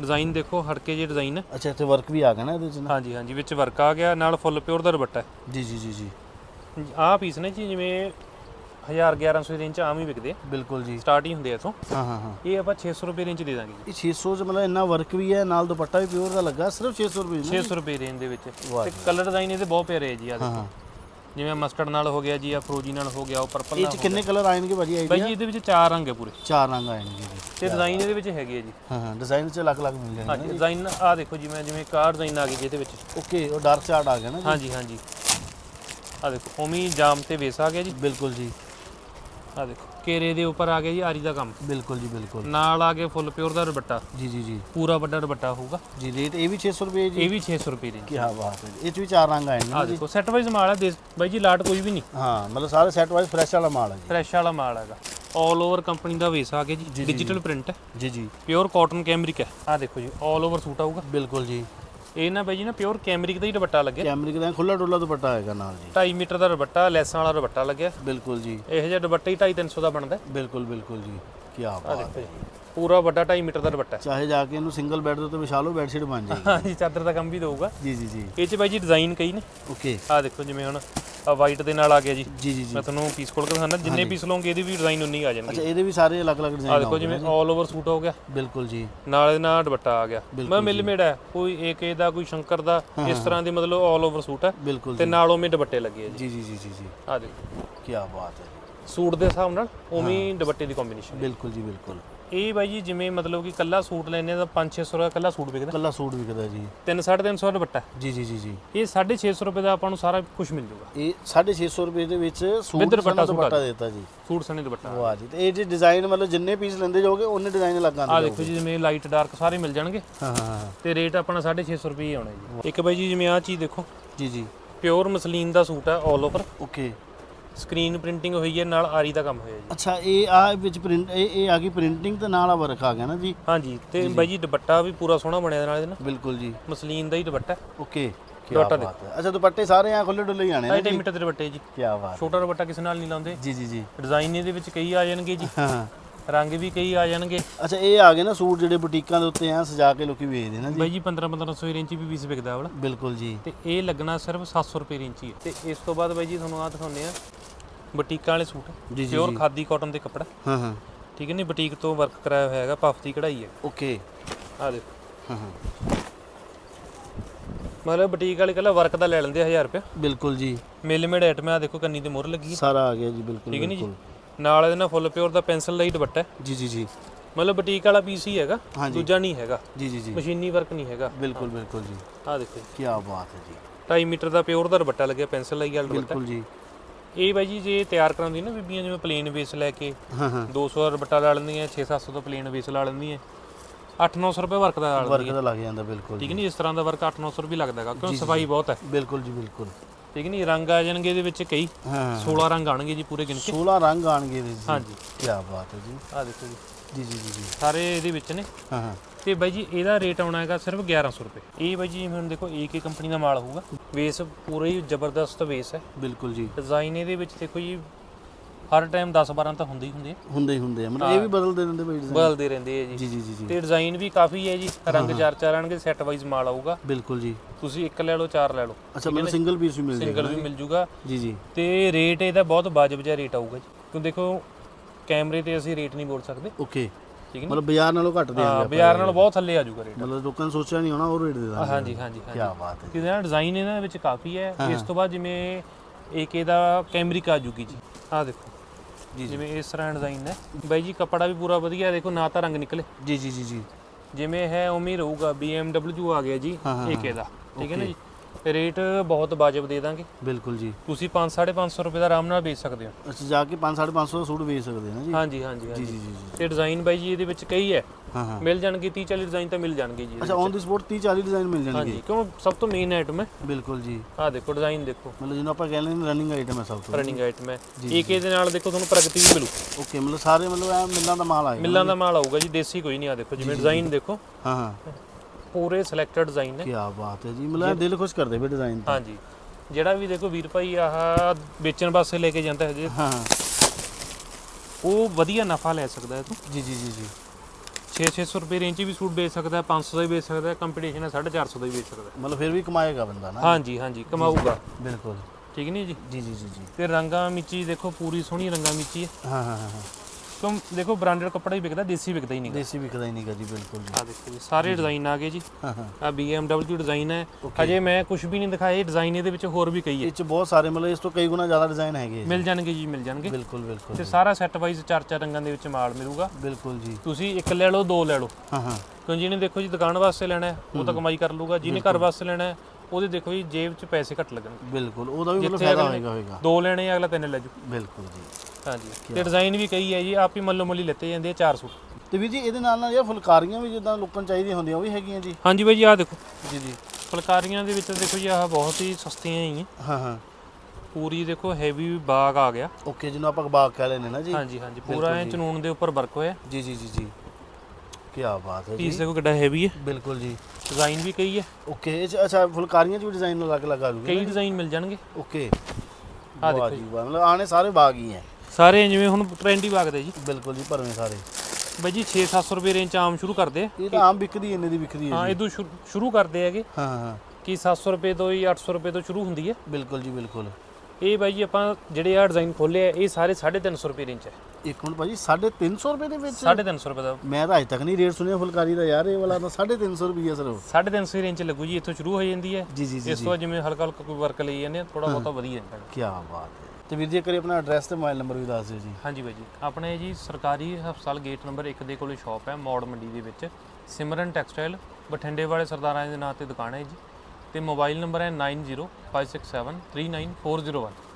Speaker 2: ਡਿਜ਼ਾਈਨ ਦੇਖੋ ਹੜਕੇ ਜੇ ਡਿਜ਼ਾਈਨ। ਹੈ
Speaker 1: ਅੱਛਾ ਇੱਥੇ ਵਰਕ ਵੀ ਆ ਗਿਆ ਨਾ ਇਹਦੇ 'ਚ ਨਾ?
Speaker 2: ਹਾਂਜੀ ਹਾਂਜੀ ਵਿੱਚ ਵਰਕ ਆ ਗਿਆ ਨਾਲ ਫੁੱਲ ਪਿਓਰ ਦਾ ਦੁਪੱਟਾ
Speaker 1: ਜੀ ਜੀ ਜੀ ਜੀ।
Speaker 2: ਹੈ ਆਹ ਪੀਸ ਨੇ ਜੀ ਜਿਵੇਂ 1000 1100 ਰੇਂਜ ਚ ਆਮ ਹੀ ਵਿਕਦੇ ਆ।
Speaker 1: ਬਿਲਕੁਲ ਜੀ।
Speaker 2: ਸਟਾਰਟ ਹੀ ਹੁੰਦੇ ਆ ਇਥੋਂ।
Speaker 1: ਹਾਂ ਹਾਂ ਹਾਂ।
Speaker 2: ਇਹ ਆਪਾਂ 600 ਰੁਪਏ ਰੇਂਜ ਦੇ ਦਾਂਗੇ ਜੀ।
Speaker 1: ਇਹ 600 ਚ ਮਤਲਬ ਇੰਨਾ ਵਰਕ ਵੀ ਹੈ ਨਾਲ ਦੁਪੱਟਾ ਵੀ ਪਿਓਰ ਦਾ ਲੱਗਾ ਸਿਰਫ 600 ਰੁਪਏ ਦਾ
Speaker 2: 600 ਰੁਪਏ ਰੇਂਜ ਦੇ ਵਿੱਚ। ਤੇ ਕਲਰ ਡਿਜ਼ਾਈਨ ਇਹਦੇ ਬਹੁਤ ਪਿਆਰੇ ਆ ਜੀ ਆ
Speaker 1: ਹਾਂ
Speaker 2: ਦੇਖੋ।
Speaker 1: ਹਾਂ।
Speaker 2: ਜਿਵੇਂ ਮਸਟਰਡ ਨਾਲ ਹੋ ਗਿਆ ਜੀ ਆ ਫਰੋਜੀ ਨਾਲ ਹੋ ਗਿਆ ਉਹ ਪਰਪਲ
Speaker 1: ਇਹ
Speaker 2: ਨਾਲ
Speaker 1: ਚ ਕਿੰਨੇ ਕਲਰ ਆਣਗੇ ਭਾਜੀ
Speaker 2: ਬਾਈ
Speaker 1: ਆਈਡੀਆ
Speaker 2: ਜੀ ਇਹਦੇ ਵਿੱਚ ਚਾਰ ਰੰਗ ਹੈ ਪੂਰੇ।
Speaker 1: ਚਾਰ ਰੰਗ ਆਣਗੇ ਜੀ।
Speaker 2: ਤੇ ਡਿਜ਼ਾਈਨ ਇਹਦੇ ਵਿੱਚ ਹੈਗੇ ਆ ਜੀ।
Speaker 1: ਹਾਂ ਹਾਂ ਡਿਜ਼ਾਈਨ ਚ ਅਲੱਗ-ਅਲੱਗ ਮਿਲ ਜਾਣਗੇ
Speaker 2: ਹਾਂਜੀ ਡਿਜ਼ਾਈਨ ਆ ਦੇਖੋ ਜਿਵੇਂ ਜਿਵੇਂ ਕਾਰ ਡਿਜ਼ਾਈਨ ਆ ਗਈ ਜਿਹਦੇ ਵਿੱਚ।
Speaker 1: ਓਕੇ ਉਹ ਡਾਰਕ ਚਾਰਟ ਆ ਗਿਆ ਨਾ ਜੀ।
Speaker 2: ਹਾਂਜੀ ਹਾਂਜੀ। ਆ ਦੇਖੋ ਉਮੀ ਜਾਮ ਤੇ ਬੇਸ ਆ ਗਿਆ ਜੀ।
Speaker 1: ਬਿਲਕੁਲ ਜੀ।
Speaker 2: ਆ ਦੇਖੋ ਕੇਰੇ ਦੇ ਉੱਪਰ ਆ ਗਿਆ ਜੀ ਆਰੀ ਦਾ ਕੰਮ।
Speaker 1: ਬਿਲਕੁਲ ਜੀ ਬਿਲਕੁਲ।
Speaker 2: ਨਾਲ ਆ ਗਿਆ ਫੁੱਲ ਪਿਓਰ ਦਾ ਦੁਪੱਟਾ।
Speaker 1: ਜੀ ਜੀ ਜੀ।
Speaker 2: ਪੂਰਾ ਵੱਡਾ ਦੁਪੱਟਾ ਹੋਊਗਾ।
Speaker 1: ਜੀ ਰੇਟ ਇਹ ਵੀ 600 ਰੁਪਏ ਜੀ?
Speaker 2: ਇਹ ਵੀ 600 ਰੁਪਏ ਦੀ।
Speaker 1: ਕੀ ਬਾਤ ਹੈ ਜੀ। ਇਹ ਚ ਵੀ ਚਾਰ ਰੰਗ ਆਣਗੇ
Speaker 2: ਆ
Speaker 1: ਨਾ ਜੀ।
Speaker 2: ਦੇਖੋ ਸੈੱਟ ਵਾਈਜ਼ ਮਾਲ ਹੈ ਦੇ- ਬਾਈ ਜੀ ਲਾਟ ਕੋਈ ਵੀ ਨਹੀਂ।
Speaker 1: ਹਾਂ ਮਤਲਬ ਸਾਰੇ ਸੈੱਟ ਵਾਈਜ਼ ਫਰੈਸ਼ ਵਾਲਾ ਮਾਲ ਹੈ
Speaker 2: ਫਰੈਸ਼ ਵਾਲਾ ਮਾਲ ਹੈਗਾ। 올 ਓਵਰ ਕੰਪਨੀ ਦਾ ਵੇਸ ਆ ਗਿਆ ਜੀ। ਡਿਜੀਟਲ ਪ੍ਰਿੰਟ ਹੈ।
Speaker 1: ਜੀ ਜੀ। ਜੀ
Speaker 2: ਪਿਓਰ ਕਾਟਨ ਕੈਮਰਿਕ ਹੈ। ਆ ਦੇਖੋ ਜੀ 올 ਓਵਰ ਸੂਟ ਆਊਗਾ।
Speaker 1: ਬਿਲਕੁਲ ਜੀ।
Speaker 2: ਇਹ ਨਾ ਬਾਈ ਜੀ ਨਾ ਪਿਓਰ ਕੈਮਰਿਕ ਦਾ ਹੀ ਦੁਪੱਟਾ ਲੱਗਿਆ
Speaker 1: ਕੈਮਰਿਕ ਦਾ ਖੁੱਲਾ ਡੁੱਲਾ ਦੁਪੱਟਾ ਹੈਗਾ ਨਾਲ ਜੀ।
Speaker 2: 2.5 ਮੀਟਰ ਦਾ ਦੁਪੱਟਾ ਲੈਸਾਂ ਵਾਲਾ ਦੁਪੱਟਾ ਲੱਗਿਆ।
Speaker 1: ਬਿਲਕੁਲ ਜੀ।
Speaker 2: ਇਹੋ ਜਿਹਾ ਦੁਪੱਟਾ ਹੀ 2.5 300 ਦਾ ਬਣਦਾ। ਹੈ।
Speaker 1: ਬਿਲਕੁਲ ਬਿਲਕੁਲ ਜੀ। ਕੀ
Speaker 2: ਆ
Speaker 1: ਬਾਤ
Speaker 2: ਜੀ। ਪੂਰਾ ਵੱਡਾ 2.5 ਮੀਟਰ ਦਾ ਦੁਪੱਟਾ। ਹੈ।
Speaker 1: ਚਾਹੇ ਜਾ ਕੇ ਇਹਨੂੰ ਸਿੰਗਲ ਬੈੱਡ ਦੇ ਉੱਤੇ ਵਿਛਾ ਲਓ ਬੈੱਡ ਸ਼ੀਟ ਬਣ ਜਾਏਗੀ।
Speaker 2: ਹਾਂਜੀ ਚਾਦਰ ਦਾ ਕੰਮ ਵੀ ਦਊਗਾ।
Speaker 1: ਜੀ ਜੀ ਜੀ।
Speaker 2: ਇਹ ਚ ਬਾਈ ਜੀ ਡਿਜ਼ਾਈਨ ਕਈ ਨੇ।
Speaker 1: ਓਕੇ
Speaker 2: ਆ ਦੇਖੋ ਜਿਵੇਂ ਹੁਣ ਆ ਵਾਈਟ ਦੇ ਨਾਲ ਆ ਗਿਆ ਜੀ।
Speaker 1: ਜੀ ਜੀ ਜੀ।
Speaker 2: ਮੈਂ ਤੁਹਾਨੂੰ ਪੀਸ ਖੋਲ ਕੇ ਦਿਖਾਣਾ ਜਿੰਨੇ ਪੀਸ ਲਓਗੇ ਇਹਦੇ ਵੀ ਡਿਜ਼ਾਈਨ ਉਨੀ ਆ ਜਾਣਗੇ।
Speaker 1: ਅੱਛਾ ਇਹਦੇ ਵੀ ਸਾਰੇ ਅਲੱਗ-ਅਲੱਗ
Speaker 2: ਆ
Speaker 1: ਡਿਜ਼ਾਈਨ
Speaker 2: ਦੇਖੋ ਜਿਵੇਂ 올 ਓਵਰ ਸੂਟ ਹੋ ਗਿਆ।
Speaker 1: ਬਿਲਕੁਲ ਜੀ।
Speaker 2: ਨਾਲ ਇਹਦੇ ਨਾਲ ਦੁਪੱਟਾ ਆ ਗਿਆ। ਮੈਂ ਮਿਲਮੇਡ ਹੈ ਕੋਈ ਏਕੇ ਦਾ ਕੋਈ ਸ਼ੰਕਰ ਦਾ ਇਸ ਤਰ੍ਹਾਂ ਦੀ ਮਤਲਬ 올 ਓਵਰ ਸੂਟ ਹੈ।
Speaker 1: ਬਿਲਕੁਲ
Speaker 2: ਤੇ ਨਾਲ ਉਵੇਂ ਦੁਪੱਟੇ ਲੱਗੇ ਆ ਜੀ।
Speaker 1: ਜੀ ਜੀ ਜੀ ਜੀ
Speaker 2: ਆ ਦੇਖੋ।
Speaker 1: ਕੀ ਬਾਤ ਹੈ
Speaker 2: ਸੂਟ ਦੇ ਹਿਸਾਬ ਨਾਲ ਉਵੇਂ ਦੁਪੱਟੇ ਦੀ ਕੰਬੀਨੇਸ਼ਨ
Speaker 1: ਬਿਲਕੁਲ ਜੀ ਬਿਲਕੁਲ।
Speaker 2: ਇਹ ਬਾਈ ਜੀ ਜਿਵੇਂ ਮਤਲਬ ਕਿ ਕੱਲਾ ਸੂਟ ਲੈਨੇ ਤਾਂ 5-600 ਰੁਪਏ ਕੱਲਾ ਸੂਟ ਵਿਕਦਾ।
Speaker 1: ਕੱਲਾ ਸੂਟ ਵਿਕਦਾ ਜੀ।
Speaker 2: 3-350 ਦੁਪੱਟਾ।
Speaker 1: ਜੀ ਜੀ ਜੀ ਜੀ।
Speaker 2: ਇਹ 650 ਰੁਪਏ ਦਾ ਆਪਾਂ ਨੂੰ ਸਾਰਾ ਕੁਝ ਮਿਲ ਜਾਊਗਾ
Speaker 1: ਇਹ 650 ਰੁਪਏ ਦੇ ਵਿੱਚ ਸੂਟ
Speaker 2: ਦੁਪੱਟਾ
Speaker 1: ਦੁਪੱਟਾ ਦਿੱਤਾ ਜੀ।
Speaker 2: ਸੂਟ ਸਣੇ ਦੁਪੱਟਾ।
Speaker 1: ਵਾਹ ਜੀ ਤੇ ਇਹ ਜੇ ਡਿਜ਼ਾਈਨ ਮਤਲਬ ਜਿੰਨੇ ਪੀਸ ਲੈਂਦੇ ਜਾਓਗੇ ਉਹਨੇ ਡਿਜ਼ਾਈਨ ਲੱਗ
Speaker 2: ਆ
Speaker 1: ਆਉਂਦੇ
Speaker 2: ਦੇਖੋ ਜੀ ਜਿਵੇਂ ਲਾਈਟ ਡਾਰਕ ਸਾਰੇ ਮਿਲ ਜਾਣਗੇ।
Speaker 1: ਹਾਂ ਹਾਂ
Speaker 2: ਤੇ ਰੇਟ ਆਪਣਾ 650 ਰੁਪਏ ਹੀ ਆਉਣਾ ਜੀ। ਇੱਕ ਬਾਈ ਜੀ ਜਿਵੇਂ ਆ ਚੀਜ਼ ਦੇਖੋ।
Speaker 1: ਜੀ ਜੀ।
Speaker 2: ਪਿਓਰ ਮਸਲੀਨ ਦਾ ਸੂਟ ਹੈ all over
Speaker 1: okay
Speaker 2: screen printing ਹੋਈ ਹੈ ਨਾਲ ਆਰੀ ਦਾ ਕੰਮ ਹੋਇਆ ਜੀ।
Speaker 1: ਅੱਛਾ ਇਹ ਆ ਵਿੱਚ ਪ੍ਰਿੰਟ ਇਹ ਇਹ ਆ ਗਈ ਪ੍ਰਿੰਟਿੰਗ ਤੇ ਨਾਲ ਆ ਵਰਕ ਆ ਗਿਆ ਨਾ ਜੀ?
Speaker 2: ਹਾਂਜੀ ਤੇ ਬਾਈ ਜੀ ਦੁਪੱਟਾ ਵੀ ਪੂਰਾ ਸੋਹਣਾ ਬਣਿਆ ਨਾਲ ਇਹਦੇ ਨਾਲ।
Speaker 1: ਬਿਲਕੁਲ ਜੀ।
Speaker 2: ਮਸਲੀਨ ਦਾ ਹੀ ਦੁਪੱਟਾ।
Speaker 1: ਓਕੇ ਕੀ
Speaker 2: ਦੁਪੱਟਾ
Speaker 1: ਬਾਤ ਹੈ। ਅੱਛਾ ਦੁਪੱਟੇ ਸਾਰੇ ਆ ਖੁੱਲੇ ਡੁੱਲੇ ਹੀ ਆਣੇ ਨੇ
Speaker 2: ਇਹ ਮੀਟਰ ਦੇ ਦੁਪੱਟੇ ਜੀ।
Speaker 1: ਕੀ ਬਾਤ
Speaker 2: ਛੋਟਾ ਦੁਪੱਟਾ ਕਿਸੇ ਨਾਲ ਨਹੀਂ ਲਾਉਂਦੇ।
Speaker 1: ਜੀ ਜੀ ਜੀ।
Speaker 2: ਡਿਜ਼ਾਈਨ ਇਹਦੇ ਵਿੱਚ ਕਈ ਆ ਜਾਣਗੇ ਜੀ।
Speaker 1: ਹਾਂ।
Speaker 2: ਰੰਗ ਵੀ ਕਈ ਆ ਜਾਣਗੇ।
Speaker 1: ਅੱਛਾ ਇਹ ਆ ਗਏ ਨਾ ਸੂਟ ਜਿਹੜੇ ਬੁਟੀਕਾਂ ਦੇ ਉੱਤੇ ਆ ਸਜਾ ਕੇ ਲੋਕੀ ਵੇਚਦੇ ਨਾ ਜੀ?
Speaker 2: ਬਾਈ ਜੀ 15 1500 ਇੰਚ ਵੀ ਪੀਸ ਵਿਕਦਾ ਵਾਲਾ।
Speaker 1: ਬਿਲਕੁਲ ਜੀ।
Speaker 2: ਤੇ ਇਹ ਲੱਗਣਾ ਸਿਰਫ 700 ਰੁਪਏ ਹੀ ਹੈ। ਤੇ ਇਸ ਤੋਂ ਬਾਅਦ ਬਾਈ ਜੀ ਤੁਹਾਨੂੰ ਆ ਦਿਖਾਉਂਦੇ ਆ ਬੁਟੀਕਾਂ ਵਾਲੇ ਸੂਟ
Speaker 1: ਜੀ ਜੀ
Speaker 2: ਪਿਓਰ ਖਾਦੀ ਕਾਟਨ ਦੇ ਕੱਪੜਾ।
Speaker 1: ਹਾਂ ਹਾਂ।
Speaker 2: ਠੀਕ ਹੈ ਨਹੀਂ ਬੁਟੀਕ ਤੋਂ ਵਰਕ ਕਰਾਇਆ ਹੋਇਆ ਹੈਗਾ ਪਫ ਦੀ ਕਢਾਈ ਹੈ।
Speaker 1: ਓਕੇ।
Speaker 2: ਆ ਦੇਖੋ।
Speaker 1: ਹਾਂ ਹਾਂ।
Speaker 2: ਮਤਲਬ ਬੁਟੀਕ ਵਾਲੇ ਕੱਲਾ ਵਰਕ ਦਾ ਲੈ ਲੈਂਦੇ ਆ 1000 ਰੁਪਏ
Speaker 1: ਬਿਲਕੁਲ ਜੀ।
Speaker 2: ਮਿਲ ਮੇਡ ਆਈਟਮ ਆ ਦੇਖੋ ਕੰਨੀ ਤੇ ਮੋਹਰ ਲੱਗੀ ਹੈ।
Speaker 1: ਸਾਰਾ ਆ ਗਿਆ ਜੀ ਬਿਲਕੁਲ
Speaker 2: ਠੀਕ ਹੈ ਨੀ ਜੀ?
Speaker 1: ਬਿਲਕੁਲ।
Speaker 2: ਨਾਲ ਇਹਦੇ ਨਾਲ ਫੁੱਲ ਪਿਓਰ ਦਾ ਪੈਨਸਲ ਦਾ ਹੀ ਦੁਪੱਟਾ ਹੈ।
Speaker 1: ਜੀ ਜੀ ਜੀ।
Speaker 2: ਮਤਲਬ ਬੁਟੀਕ ਵਾਲਾ ਪੀਸ ਹੀ ਹੈਗਾ
Speaker 1: ਹਾਂਜੀ।
Speaker 2: ਦੂਜਾ ਨਹੀਂ ਹੈਗਾ।
Speaker 1: ਜੀ ਜੀ ਜੀ।
Speaker 2: ਮਸ਼ੀਨੀ ਵਰਕ ਨਹੀਂ ਹੈਗਾ।
Speaker 1: ਬਿਲਕੁਲ ਬਿਲਕੁਲ ਜੀ।
Speaker 2: ਆ ਦੇਖੋ
Speaker 1: ਕੀ ਬਾਤ ਹੈ ਜੀ।
Speaker 2: 2.5 ਮੀਟਰ ਦਾ ਪਿਓਰ ਦਾ ਦੁਪੱਟਾ ਲੱਗਿਆ ਪੈਨਸਲ ਲਾਈ ਵਾਲਾ ਦੁਪੱਟਾ
Speaker 1: ਬਿਲਕੁਲ ਜੀ।
Speaker 2: ਇਹ ਬਾਈ ਜੀ ਜੇ ਤਿਆਰ ਕਰਾਉਂਦੀ ਨਾ ਬੀਬੀਆਂ ਜਿਵੇਂ ਪਲੇਨ ਬੇਸ ਲੈ ਕੇ
Speaker 1: ਹਾਂ ਹਾਂ।
Speaker 2: 200 ਦਾ ਦੁਪੱਟਾ ਲਾ ਲੈਂਦੀਆਂ 6-700 ਦਾ ਪਲੇਨ ਬੇਸ ਲਾ ਲੈਂਦੀਆਂ। 8-900 ਰੁਪਏ ਵਰਕ ਦਾ ਲਾ ਲੈਂਦੀਆਂ।
Speaker 1: ਵਰਕ ਦਾ ਲੱਗ ਜਾਂਦਾ ਬਿਲਕੁਲ
Speaker 2: ਠੀਕ ਨਹੀਂ ਇਸ ਤਰ੍ਹਾਂ ਦਾ ਵਰਕ 8-900 ਰੁਪਏ ਲੱਗਦਾ ਹੈਗਾ ਕਿਉਂ ਸਫ਼ਾਈ ਬਹੁਤ ਹੈ।
Speaker 1: ਬਿਲਕੁਲ ਜੀ ਬਿਲਕੁਲ।
Speaker 2: ਠੀਕ ਨਹੀਂ ਰੰਗ ਆ ਜਾਣਗੇ ਇਹਦੇ ਵਿੱਚ ਕਈ।
Speaker 1: ਹਾਂ
Speaker 2: 16 ਰੰਗ ਆਣਗੇ ਜੀ ਪੂਰੇ ਗਿਣ ਕੇ।
Speaker 1: 16 ਰੰਗ ਆਣਗੇ ਜੀ।
Speaker 2: ਹਾਂਜੀ।
Speaker 1: ਕੀ ਬਾਤ ਹੈ ਜੀ।
Speaker 2: ਆ ਦੇਖੋ ਜੀ
Speaker 1: ਜੀ ਜੀ।
Speaker 2: ਸਾਰੇ ਇਹਦੇ ਵਿੱਚ ਨੇ।
Speaker 1: ਹਾਂ ਹਾਂ।
Speaker 2: ਤੇ ਬਾਈ ਜੀ ਇਹਦਾ ਰੇਟ ਆਉਣਾ ਹੈਗਾ ਸਿਰਫ 1100 ਰੁਪਏ। ਇਹ ਬਾਈ ਜੀ ਹੁਣ ਦੇਖੋ ਏਕੇ ਕੰਪਨੀ ਦਾ ਮਾਲ ਹੋਊਗਾ। ਵੇਸ ਪੂਰਾ ਹੀ ਜ਼ਬਰਦਸਤ ਵੇਸ ਹੈ।
Speaker 1: ਬਿਲਕੁਲ ਜੀ।
Speaker 2: ਡਿਜ਼ਾਈਨ ਇਹਦੇ ਵਿੱਚ ਦੇਖੋ ਜੀ ਹਰ ਟਾਈਮ 10 12 ਤਾਂ ਹੁੰਦੇ ਹੀ ਹੁੰਦੇ ਆ।
Speaker 1: ਹੁੰਦੇ ਹੀ ਹੁੰਦੇ ਆ। ਮਤਲਬ ਇਹ ਵੀ ਬਦਲਦੇ ਰਹਿੰਦੇ ਬਈ design?
Speaker 2: ਬਦਲਦੇ ਰਹਿੰਦੇ ਆ ਜੀ।
Speaker 1: ਜੀ ਜੀ ਜੀ ਜੀ।
Speaker 2: ਤੇ ਡਿਜ਼ਾਈਨ ਵੀ ਕਾਫੀ ਹੈ ਜੀ। ਰੰਗ ਚਾਰ ਚਾਰ ਆਣਗੇ ਸੈੱਟ ਵਾਈਜ਼ ਮਾਲ ਆਊਗਾ।
Speaker 1: ਬਿਲਕੁਲ ਜੀ।
Speaker 2: ਤੁਸੀਂ ਇੱਕ ਲੈ ਲਓ ਚਾਰ ਲੈ ਲਓ।
Speaker 1: ਅੱਛਾ ਮਤਲਬ ਸਿੰਗਲ ਪੀਸ ਵੀ ਮਿਲ
Speaker 2: ਸਿੰਗਲ
Speaker 1: ਜਾਏਗਾ
Speaker 2: ਵੀ ਮਿਲ ਜੂਗਾ।
Speaker 1: ਜੀ ਜੀ।
Speaker 2: ਤੇ ਰੇਟ ਇਹਦਾ ਬਹੁਤ ਵਾਜਬ ਜਿਹਾ ਰੇਟ ਆਊਗਾ ਜੀ। ਕਿਉਂ ਦੇਖੋ ਕੈਮਰੇ ਤੇ ਅਸੀਂ ਰੇਟ ਨਹੀਂ ਬੋਲ ਸਕਦੇ।
Speaker 1: ਓਕੇ
Speaker 2: ਠੀਕ ਹੈ
Speaker 1: ਮਤਲਬ ਬਾਜ਼ਾਰ ਨਾਲੋਂ ਘੱਟ ਦੇ
Speaker 2: ਹਾਂ ਬਾਜ਼ਾਰ ਨਾਲ ਬਹੁਤ ਥੱਲੇ ਆ ਜੂਗਾ ਰੇਟ
Speaker 1: ਮਤਲਬ ਲੋਕਾਂ ਨੇ ਸੋਚਿਆ ਨਹੀਂ ਹੋਣਾ ਉਹ ਰੇਟ ਦੇ ਦਾਂਗੇ।
Speaker 2: ਹਾਂਜੀ ਹਾਂਜੀ ਹਾਂਜੀ।
Speaker 1: ਕੀ ਬਾਤ ਹੈ
Speaker 2: ਕਿਉਂਕਿ ਨਾ ਡਿਜ਼ਾਈਨ ਇਹਨਾਂ ਵਿੱਚ ਕਾਫੀ ਹੈ। ਇਸ ਤੋਂ ਬਾਅਦ ਜਿਵੇਂ ਏਕੇ ਦਾ ਕੈਮਰਿਕ ਆ ਜੂਗੀ ਜੀ। ਆਹ ਦੇਖੋ।
Speaker 1: ਜੀ।
Speaker 2: ਜਿਵੇਂ ਇਸ ਤਰ੍ਹਾਂ ਡਿਜ਼ਾਈਨ ਹੈ। ਬਾਈ ਜੀ ਕੱਪੜਾ ਵੀ ਪੂਰਾ ਵਧੀਆ ਦੇਖੋ ਨਾ ਤਾਂ ਰੰਗ ਨਿਕਲੇ।
Speaker 1: ਜੀ ਜੀ ਜੀ ਜੀ।
Speaker 2: ਜਿਵੇਂ ਹੈ ਉਵੇਂ ਰਹੂਗਾ। BMW ਆ ਗਿਆ ਜੀ
Speaker 1: ਹਾਂ, ਹਾਂ,
Speaker 2: ਏਕੇ ਦਾ ਠੀਕ ਹੈ ਨਾ ਜੀ? ਰੇਟ ਬਹੁਤ ਵਾਜਬ ਦੇ ਦਾਂਗੇ।
Speaker 3: ਬਿਲਕੁਲ ਜੀ।
Speaker 2: ਤੁਸੀਂ 5 550 ਰੁਪਏ ਦਾ ਆਰਾਮ ਨਾਲ ਵੇਚ ਸਕਦੇ ਹੋ।
Speaker 1: ਅਸੀਂ ਜਾ ਕੇ 5-550 ਦਾ ਸੂਟ ਵੇਚ ਸਕਦੇ ਹਾਂ ਨਾ ਜੀ?
Speaker 2: ਹਾਂਜੀ ਹਾਂਜੀ
Speaker 1: ਜੀ
Speaker 2: ਹਾਂਜੀ।
Speaker 1: ਜੀ ਜੀ ਜੀ
Speaker 2: ਤੇ ਡਿਜ਼ਾਈਨ ਬਾਈ ਜੀ ਇਹਦੇ ਵਿੱਚ ਕਈ ਹੈ
Speaker 1: ਹਾਂ ਹਾਂ।
Speaker 2: ਮਿਲ ਜਾਣਗੇ 30 40 ਡਿਜ਼ਾਈਨ ਤਾਂ ਮਿਲ ਜਾਣਗੇ ਜੀ ਇਹਦੇ
Speaker 1: ਅੱਛਾ ਔਨ ਦੀ ਸਪੋਟ 30-40 ਡਿਜ਼ਾਈਨ ਮਿਲ
Speaker 2: ਵਿੱਚ।
Speaker 1: ਜਾਣਗੇ।
Speaker 2: ਹਾਂਜੀ ਕਿਉਂ? ਸਭ ਤੋਂ ਮੇਨ ਆਈਟਮ ਹੈ।
Speaker 1: ਬਿਲਕੁਲ ਜੀ।
Speaker 2: ਆਹ ਦੇਖੋ ਡਿਜ਼ਾਈਨ ਦੇਖੋ।
Speaker 1: ਮਤਲਬ ਜਿਹਨੂੰ ਆਪਾਂ ਕਹਿੰਦੇ ਨੇ ਰਨਿੰਗ ਆਈਟਮ ਹੈ ਸਭ ਤੋਂ।
Speaker 2: ਰਨਿੰਗ ਆਈਟਮ ਹੈ। ਏਕੇ ਦੇ ਨਾਲ ਦੇਖੋ ਤੁਹਾਨੂੰ ਪ੍ਰਗਤੀ ਵੀ ਮਿਲੂ।
Speaker 1: ਓਕੇ ਮਤਲਬ ਸਾਰੇ ਮਤਲਬ ਐ ਮਿਲਾਂ ਦਾ ਮਾਲ ਆਏਗਾ
Speaker 2: ਮਿੱਲਾਂ ਦਾ ਮਾਲ ਆਊਗਾ ਜੀ ਦੇਸੀ ਕੋਈ ਨਹੀਂ ਆ ਦੇਖੋ ਜਿਵੇਂ ਡਿਜ਼ਾਈਨ ਦੇਖੋ।
Speaker 1: ਹਾਂ ਹਾਂ।
Speaker 2: ਪੂਰੇ ਸਿਲੈਕਟਡ ਡਿਜ਼ਾਈਨ ਨੇ।
Speaker 1: ਕੀ ਬਾਤ ਹੈ ਜੀ ਮਤਲਬ ਦਿਲ ਖੁਸ਼ ਕਰਦੇ ਵੀ ਡਿਜ਼ਾਈਨ ਤਾਂ।
Speaker 2: ਹਾਂਜੀ। ਜਿਹੜਾ ਵੀ ਦੇਖੋ ਵੀਰ ਭਾਈ ਆਹ ਵੇਚਣ ਵਾਸਤੇ ਲੈ ਕੇ ਜਾਂਦਾ ਹੈ ਜੇ
Speaker 1: ਹਾਂ।
Speaker 2: ਉਹ ਵਧੀਆ ਨਫਾ ਲੈ ਸਕਦਾ ਹੈ ਤੂੰ।
Speaker 1: ਜੀ ਜੀ ਜੀ ਜੀ।
Speaker 2: 6-600 ਰੁਪਏ ਰੇਂਜ 'ਚ ਵੀ ਸੂਟ ਵੇਚ ਸਕਦਾ ਹੈ 500 ਦਾ ਵੀ ਵੇਚ ਸਕਦਾ ਹੈ ਕੰਪੀਟੀਸ਼ਨ ਹੈ 450 ਦਾ ਵੀ ਵੇਚ ਸਕਦਾ। ਹੈ
Speaker 1: ਮਤਲਬ ਫਿਰ ਵੀ ਕਮਾਏਗਾ ਬੰਦਾ ਨਾ।
Speaker 2: ਹਾਂਜੀ ਹਾਂਜੀ ਕਮਾਊਗਾ।
Speaker 1: ਬਿਲਕੁਲ।
Speaker 2: ਠੀਕ ਨਹੀਂ ਜੀ?
Speaker 1: ਜੀ ਜੀ ਜੀ ਜੀ।
Speaker 2: ਤੇ ਰੰਗਾਂ ਮਿੱਚੀ ਦੇਖੋ ਪੂਰੀ ਸੋਹਣੀ ਰੰਗਾਂ ਮਿੱਚੀ ਹਾਂ
Speaker 1: ਹਾਂ ਹਾਂ ਹਾਂ।
Speaker 2: ਕਿਉਂ? ਦੇਖੋ ਬ੍ਰਾਂਡਡ ਕੱਪੜਾ ਹੀ ਵਿਕਦਾ ਦੇਸੀ ਵਿਕਦਾ ਹੀ ਨਹੀਂ
Speaker 1: ਦੇਸੀ ਵਿਕਦਾ ਹੀ ਨਹੀਂਗਾ ਜੀ ਬਿਲਕੁਲ ਜੀ।
Speaker 2: ਆ ਦੇਖੋ ਜੀ ਸਾਰੇ ਡਿਜ਼ਾਈਨ ਆ ਗਏ ਜੀ।
Speaker 1: ਹਾਂ ਹਾਂ।
Speaker 2: ਆ BMW ਡਿਜ਼ਾਈਨ ਹੈ। ਹਜੇ ਮੈਂ ਕੁਝ ਵੀ ਨਹੀਂ ਦਿਖਾਇਆ ਡਿਜ਼ਾਈਨ ਇਹਦੇ ਵਿੱਚ ਹੋਰ ਵੀ ਕਈ ਹੈ।
Speaker 1: ਇਹ ਚ ਬਹੁਤ ਸਾਰੇ ਮਤਲਬ ਇਸ ਤੋਂ ਕਈ ਗੁਣਾ ਜ਼ਿਆਦਾ ਡਿਜ਼ਾਈਨ ਹੈਗੇ।
Speaker 2: ਮਿਲ ਜਾਣਗੇ ਜੀ ਮਿਲ ਜਾਣਗੇ।
Speaker 1: ਬਿਲਕੁਲ ਬਿਲਕੁਲ
Speaker 2: ਤੇ ਸਾਰਾ ਸੈੱਟ ਵਾਈਜ਼ ਚਾਰ ਚਾਰ ਰੰਗਾਂ ਦੇ ਵਿੱਚ ਮਾਲ ਮਿਲੂਗਾ।
Speaker 1: ਬਿਲਕੁਲ ਜੀ।
Speaker 2: ਤੁਸੀਂ ਇੱਕ ਲੈ ਲਓ ਦੋ ਲੈ ਲਓ।
Speaker 1: ਹਾਂ ਹਾਂ।
Speaker 2: ਕਿਉਂ ਜਿਹਨੇ ਦੇਖੋ ਜੀ ਦੁਕਾਨ ਵਾਸਤੇ ਲੈਣਾ ਹੈ ਉਹ ਤਾਂ ਕਮਾਈ ਕਰ ਲੂਗਾ ਜਿਹਨੇ ਘਰ ਵਾਸਤੇ ਲੈਣਾ ਹੈ ਉਹਦੇ ਦੇਖੋ ਜੀ ਜੇਬ 'ਚ ਪੈਸੇ ਘੱਟ ਲੱਗਣਗੇ।
Speaker 1: ਬਿਲਕੁਲ ਉਹਦਾ ਵੀ ਮਤਲਬ ਫਾਇਦਾ ਹੋਏਗਾ ਹੋਏਗਾ।
Speaker 2: ਦੋ ਲੈਣੇ ਅਗਲਾ ਤਿੰਨ ਲੈ ਜੂ।
Speaker 1: ਬਿਲਕੁਲ ਜੀ।
Speaker 2: ਹਾਂਜੀ ਤੇ ਡਿਜ਼ਾਈਨ ਵੀ ਕਈ ਹੈ ਜੀ ਆਪ ਹੀ ਮੱਲੋ ਮੱਲੀ ਲੈਤੇ ਜਾਂਦੇ ਆ ਚਾਰ ਸੂਟ।
Speaker 1: ਤੇ ਵੀ ਜੀ ਇਹਦੇ ਨਾਲ ਨਾਲ ਇਹ ਫੁਲਕਾਰੀਆਂ ਵੀ ਜਿੱਦਾਂ ਲੋਕਾਂ ਚਾਹੀਦੀਆਂ ਹੁੰਦੀਆਂ ਉਹ ਵੀ ਹੈਗੀਆਂ ਜੀ?
Speaker 2: ਹਾਂਜੀ ਬਾਈ ਜੀ ਆਹ ਦੇਖੋ।
Speaker 1: ਜੀ ਜੀ।
Speaker 2: ਫੁਲਕਾਰੀਆਂ ਦੇ ਵਿੱਚ ਦੇਖੋ ਜੀ ਆਹ ਬਹੁਤ ਹੀ ਸਸਤੀਆਂ ਹੀ ਹੈ
Speaker 1: ਹਾਂ। ਹਾਂ
Speaker 2: ਪੂਰੀ ਦੇਖੋ ਹੈਵੀ ਬਾਗ ਆ ਗਿਆ।
Speaker 1: ਓਕੇ ਜਿਹਨੂੰ ਆਪਾਂ ਬਾਗ ਕਹਿ ਲੈਂਦੇ ਨਾ ਜੀ।
Speaker 2: ਹਾਂਜੀ ਹਾਂਜੀ। ਪੂਰਾ ਐ ਚਨੂਨ ਦੇ ਉੱਪਰ ਵਰਕ ਹੋਇਆ।
Speaker 1: ਜੀ ਜੀ ਜੀ ਜੀ। ਕੀ ਬਾਤ ਹੈ ਜੀ।
Speaker 2: ਪੀਸ ਦੇਖੋ ਕਿੱਡਾ ਹੈਵੀ ਹੈ।
Speaker 1: ਬਿਲਕੁਲ ਜੀ।
Speaker 2: ਡਿਜ਼ਾਈਨ ਵੀ ਕਈ ਹੈ।
Speaker 1: ਓਕੇ ਇਹ 'ਚ ਅੱਛਾ ਫੁਲਕਾਰੀਆਂ 'ਚ ਵੀ ਡਿਜ਼ਾਈਨ ਅਲੱਗ ਅਲੱਗ ਆ ਜੂਗੇ
Speaker 2: ਕਈ ਡਿਜ਼ਾਈਨ ਮਿਲ ਜਾਣਗੇ।
Speaker 1: ਓਕੇ ਵਾਹ
Speaker 2: ਦੇਖੋ
Speaker 1: ਜੀ ਵਾਹ ਮਤਲਬ ਆਣੇ ਸਾਰੇ ਬਾਗ ਹੀ ਹੈ।
Speaker 2: ਸਾਰੇ ਜਿਵੇਂ ਹੁਣ ਟ੍ਰੈਂਡੀ ਬਾਗ ਦੇ ਜੀ।
Speaker 1: ਬਿਲਕੁਲ ਜੀ ਭਰਵੇਂ ਸਾਰੇ।
Speaker 2: ਬਾਈ ਜੀ 6-700 ਰੁਪਏ ਰੇਂਜ ਆਮ ਸ਼ੁਰੂ ਕਰਦੇ ਆ।
Speaker 1: ਇਹ ਤਾਂ ਆਮ ਵਿਕਦੀ ਇੰਨੇ ਦੀ ਵਿਕਦੀ ਹੈ
Speaker 2: ਹਾਂ
Speaker 1: ਜੀ।
Speaker 2: ਇਦੋਂ ਸ਼ੁਰੂ ਕਰਦੇ ਹੈਗੇ।
Speaker 1: ਹਾਂ ਹਾਂ
Speaker 2: ਕਿ 700 ਰੁਪਏ ਤੋਂ ਹੀ 800 ਰੁਪਏ ਤੋਂ ਸ਼ੁਰੂ ਹੁੰਦੀ ਹੈ।
Speaker 1: ਬਿਲਕੁਲ ਜੀ ਬਿਲਕੁਲ।
Speaker 2: ਇਹ ਬਾਈ ਜੀ ਆਪਾਂ ਜਿਹੜੇ ਆ ਡਿਜ਼ਾਈਨ ਖੋਲੇ ਆ ਇਹ ਸਾਰੇ 350 ਰੁਪਏ ਰੇਂਜ 'ਚ ਹੈ।
Speaker 1: ਇੱਕ ਮਿੰਟ ਭਾਜੀ 350 ਰੁਪਏ ਦੇ ਵਿੱਚ?
Speaker 2: 350 ਰੁਪਏ ਦਾ।
Speaker 1: ਮੈਂ ਤਾਂ ਅਜੇ ਤੱਕ ਨਹੀਂ ਰੇਟ ਸੁਣਿਆ ਫੁਲਕਾਰੀ ਦਾ ਯਾਰ ਇਹ ਵਾਲਾ ਤਾਂ 350 ਰੁਪਏ ਸਿਰਫ
Speaker 2: 350 ਰੇਂਜ ਲੱਗੂ ਜੀ ਇੱਥੋਂ ਸ਼ੁਰੂ ਹੋ ਜਾਂਦੀ ਹੈ।
Speaker 1: ਜੀ ਜੀ ਜੀ
Speaker 2: ਇਸ ਤੋਂ ਜਿਵੇਂ ਹਲਕਾ ਹਲਕਾ ਕੋਈ ਵਰਕ ਲਈ ਜਾਂਦੇ ਆ ਥੋੜਾ ਬਹੁਤਾ ਵਧੀਆ ਜਾਂਦਾ ਹੈ।
Speaker 1: ਕੀ ਬਾਤ ਹੈ। ਤੇ ਵੀਰ ਜੀ ਇੱਕ ਵਾਰੀ ਆਪਣਾ ਐਡਰੈਸ ਤੇ ਮੋਬਾਈਲ ਨੰਬਰ ਵੀ ਦੱਸ ਦਿਓ ਜੀ।
Speaker 2: ਹਾਂਜੀ ਬਾਈ ਜੀ ਆਪਣੇ ਜੀ ਸਰਕਾਰੀ ਹਸਪਤਾਲ ਗੇਟ ਨੰਬਰ 1 ਦੇ ਕੋਲੇ ਸ਼ਾਪ ਹੈ ਮੌੜ ਮੰਡੀ ਦੇ ਵਿੱਚ। ਸਿਮਰਨ ਟੈਕਸਟਾਈਲ ਬਠਿੰਡੇ ਵਾਲੇ ਸਰਦਾਰਾਂ ਦੇ ਨਾਂ ਤੇ ਦੁਕਾਨ ਹੈ ਜੀ। ਤੇ ਮੋਬਾਈਲ ਨੰਬਰ ਹੈ 9056739401